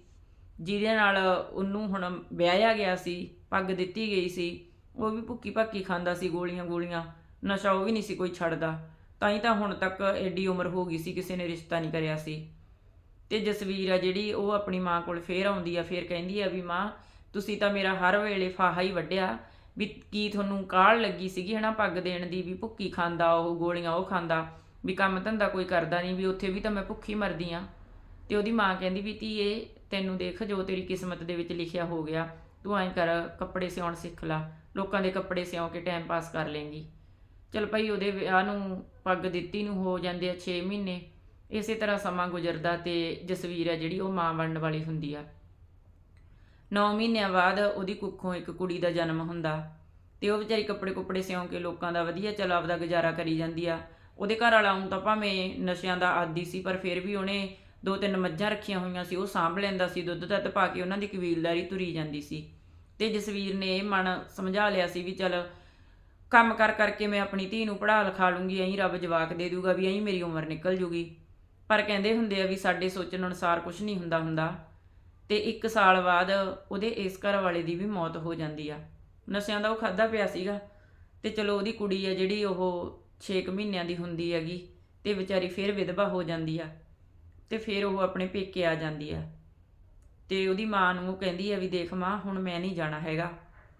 ਜਿਹਦੇ ਨਾਲ ਉਹਨੂੰ ਹੁਣ ਵਿਆਹਿਆ ਗਿਆ ਸੀ, ਪੱਗ ਦਿੱਤੀ ਗਈ ਸੀ, ਉਹ ਵੀ ਭੁੱਕੀ ਭੱਕੀ ਖਾਂਦਾ ਸੀ ਗੋਲੀਆਂ ਗੋਲੀਆਂ, ਨਸ਼ਾ ਉਹ ਵੀ ਨਹੀਂ ਸੀ ਕੋਈ ਛੱਡਦਾ। ਤਾਂ ਹੀ ਤਾਂ ਹੁਣ ਤੱਕ ਐਡੀ ਉਮਰ ਹੋ ਗਈ ਸੀ, ਕਿਸੇ ਨੇ ਰਿਸ਼ਤਾ ਨਹੀਂ ਕਰਿਆ ਸੀ। ਤੇ ਜਸਵੀਰ ਆ ਜਿਹੜੀ, ਉਹ ਆਪਣੀ ਮਾਂ ਕੋਲ ਫੇਰ ਆਉਂਦੀ ਆ, ਫੇਰ ਕਹਿੰਦੀ ਆ ਵੀ ਮਾਂ, ਤੁਸੀਂ ਤਾਂ ਮੇਰਾ ਹਰ ਵੇਲੇ ਫਾਹਾ ਹੀ ਵੱਢਿਆ, ਵੀ ਕੀ ਤੁਹਾਨੂੰ ਕਾਲ ਲੱਗੀ ਸੀਗੀ ਹਨਾ ਪੱਗ ਦੇਣ ਦੀ, ਵੀ ਭੁੱਕੀ ਖਾਂਦਾ ਉਹ, ਗੋਲੀਆਂ ਉਹ ਖਾਂਦਾ, ਵੀ ਕੰਮ ਧੰਦਾ ਕੋਈ ਕਰਦਾ ਨਹੀਂ, ਵੀ ਉੱਥੇ ਵੀ ਤਾਂ ਮੈਂ ਭੁੱਖੀ ਮਰਦੀ ਆ। ਤੇ ਉਹਦੀ ਮਾਂ ਕਹਿੰਦੀ ਵੀ ਧੀਏ, ਤੈਨੂੰ ਦੇਖ ਜੋ ਤੇਰੀ ਕਿਸਮਤ ਦੇ ਵਿੱਚ ਲਿਖਿਆ ਹੋ ਗਿਆ। ਤੂੰ ਐਂ ਕਰ, ਕੱਪੜੇ ਸਿਉਣ ਸਿੱਖ ਲੈ। ਲੋਕਾਂ ਦੇ ਕੱਪੜੇ ਸਿਉਂ ਕੇ ਟਾਈਮ ਪਾਸ ਕਰ ਲੇਂਗੀ। ਚਲ ਭਾਈ, ਉਹਦੇ ਵਿਆਹ ਨੂੰ ਪੱਗ ਦਿੱਤੀ ਨੂੰ ਹੋ ਜਾਂਦੇ ਆ 6 ਮਹੀਨੇ। ਇਸੇ ਤਰ੍ਹਾਂ ਸਮਾਂ ਗੁਜ਼ਰਦਾ ਤੇ ਜਸਵੀਰ ਹੈ ਜਿਹੜੀ, ਉਹ ਮਾਂ ਬਣਨ ਵਾਲੀ ਹੁੰਦੀ ਆ। 9 ਮਹੀਨਿਆਂ ਬਾਅਦ ਉਹਦੀ ਕੁੱਖੋਂ ਇੱਕ ਕੁੜੀ ਦਾ ਜਨਮ ਹੁੰਦਾ। ਤੇ ਉਹ ਵਿਚਾਰੀ ਕੱਪੜੇ ਕੁੱਪੜੇ ਸਿਉਂ ਕੇ ਲੋਕਾਂ ਦਾ ਵਧੀਆ, ਚਲ ਆਪਦਾ ਗੁਜ਼ਾਰਾ ਕਰੀ ਜਾਂਦੀ ਆ। ਉਹਦੇ ਘਰ ਵਾਲਾ ਹੁਣ ਤਾਂ ਭਾਵੇਂ ਨਸ਼ਿਆਂ ਦਾ ਆਦੀ ਸੀ, ਪਰ ਫਿਰ ਵੀ ਉਹਨੇ ਦੋ ਤਿੰਨ ਮੱਝਾਂ ਰੱਖੀਆਂ ਹੋਈਆਂ ਸੀ, ਉਹ ਸਾਂਭ ਲੈਂਦਾ ਸੀ, ਦੁੱਧ ਦੱਧ ਪਾ ਕੇ ਉਹਨਾਂ ਦੀ ਕਬੀਲਦਾਰੀ ਤੁਰੀ ਜਾਂਦੀ ਸੀ। ਤੇ ਜਸਵੀਰ ਨੇ ਇਹ ਮਨ ਸਮਝਾ ਲਿਆ ਸੀ ਵੀ ਚਲ ਕੰਮ ਕਰ ਕਰਕੇ ਮੈਂ ਆਪਣੀ ਧੀ ਨੂੰ ਪੜ੍ਹਾ ਲਿਖਾ ਲੂੰਗੀ, ਐਂ ਰੱਬ ਜਵਾਕ ਦੇ ਦੂਗਾ ਵੀ ਐਂ ਮੇਰੀ ਉਮਰ ਨਿਕਲ ਜੂਗੀ। ਪਰ ਕਹਿੰਦੇ ਹੁੰਦੇ ਆ ਵੀ ਸਾਡੇ ਸੋਚਣ ਅਨੁਸਾਰ ਕੁਝ ਨਹੀਂ ਹੁੰਦਾ ਹੁੰਦਾ। ਤੇ 1 ਸਾਲ ਬਾਅਦ ਉਹਦੇ ਇਸ ਘਰ ਵਾਲੇ ਦੀ ਵੀ ਮੌਤ ਹੋ ਜਾਂਦੀ ਆ। ਨਸ਼ਿਆਂ ਦਾ ਉਹ ਖਾਦਾ ਪਿਆ ਸੀਗਾ ਤੇ ਚਲੋ ਉਹਦੀ ਕੁੜੀ ਆ ਜਿਹੜੀ ਉਹ 6 ਮਹੀਨਿਆਂ ਦੀ ਹੁੰਦੀ ਹੈਗੀ ਤੇ ਵਿਚਾਰੀ ਫਿਰ ਵਿਧਵਾ ਹੋ ਜਾਂਦੀ ਆ। ਤੇ ਫਿਰ ਉਹ ਆਪਣੇ ਪੇਕੇ ਆ ਜਾਂਦੀ ਆ। ਤੇ ਉਹਦੀ ਮਾਂ ਨੂੰ ਕਹਿੰਦੀ ਆ ਵੀ ਦੇਖ ਮਾਂ, ਹੁਣ ਮੈਂ ਨਹੀਂ ਜਾਣਾ ਹੈਗਾ।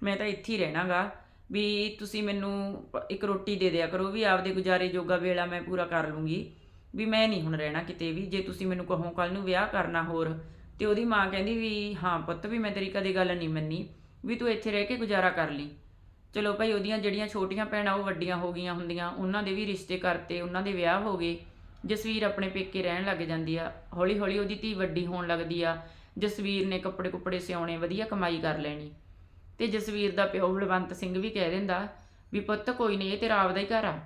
ਮੈਂ ਤਾਂ ਇੱਥੇ ਹੀ ਰਹਿਣਾਗਾ। ਵੀ ਤੁਸੀਂ ਮੈਨੂੰ ਇੱਕ ਰੋਟੀ ਦੇ ਦਿਆ ਕਰੋ, ਵੀ ਆਪਦੇ ਗੁਜ਼ਾਰੇ ਜੋਗਾ ਵੇਲਾ ਮੈਂ ਪੂਰਾ ਕਰ ਲੂੰਗੀ। ਵੀ ਮੈਂ ਨਹੀਂ ਹੁਣ ਰਹਿਣਾ ਕਿਤੇ ਵੀ। ਜੇ ਤੁਸੀਂ ਮੈਨੂੰ ਕਹੋ ਕੱਲ ਨੂੰ ਵਿਆਹ ਕਰਨਾ ਹੋਰ, ਤੇ ਉਹਦੀ ਮਾਂ ਕਹਿੰਦੀ ਵੀ ਹਾਂ ਪੁੱਤ, ਵੀ ਮੈਂ ਤੇਰੀ ਕਦੇ ਗੱਲ ਨਹੀਂ ਮੰਨੀ। ਵੀ ਤੂੰ ਇੱਥੇ ਰਹਿ ਕੇ ਗੁਜ਼ਾਰਾ ਕਰ ਲਈ। ਚਲੋ ਭਾਈ, ਉਹਦੀਆਂ ਜਿਹੜੀਆਂ ਛੋਟੀਆਂ ਭੈਣਾਂ, ਉਹ ਵੱਡੀਆਂ ਹੋ ਗਈਆਂ ਹੁੰਦੀਆਂ, ਉਹਨਾਂ ਦੇ ਵੀ ਰਿਸ਼ਤੇ ਕਰਤੇ, ਉਹਨਾਂ ਦੇ ਵਿਆਹ ਹੋ ਗਏ। ਜਸਵੀਰ ਆਪਣੇ ਪੇਕੇ ਰਹਿਣ ਲੱਗ ਜਾਂਦੀ ਆ। ਹੌਲੀ ਹੌਲੀ ਉਹਦੀ ਧੀ ਵੱਡੀ ਹੋਣ ਲੱਗਦੀ ਆ। ਜਸਵੀਰ ਨੇ ਕੱਪੜੇ ਕੁੱਪੜੇ ਸਿਉਣੇ, ਵਧੀਆ ਕਮਾਈ ਕਰ ਲੈਣੀ। ਤੇ ਜਸਵੀਰ ਦਾ ਪਿਓ ਬਲਵੰਤ ਸਿੰਘ ਵੀ ਕਹਿ ਦਿੰਦਾ, ਵੀ ਪੁੱਤ, ਕੋਈ ਨਹੀਂ, ਇਹ ਤੇਰਾ ਆਪਦਾ ਹੀ ਘਰ ਆ।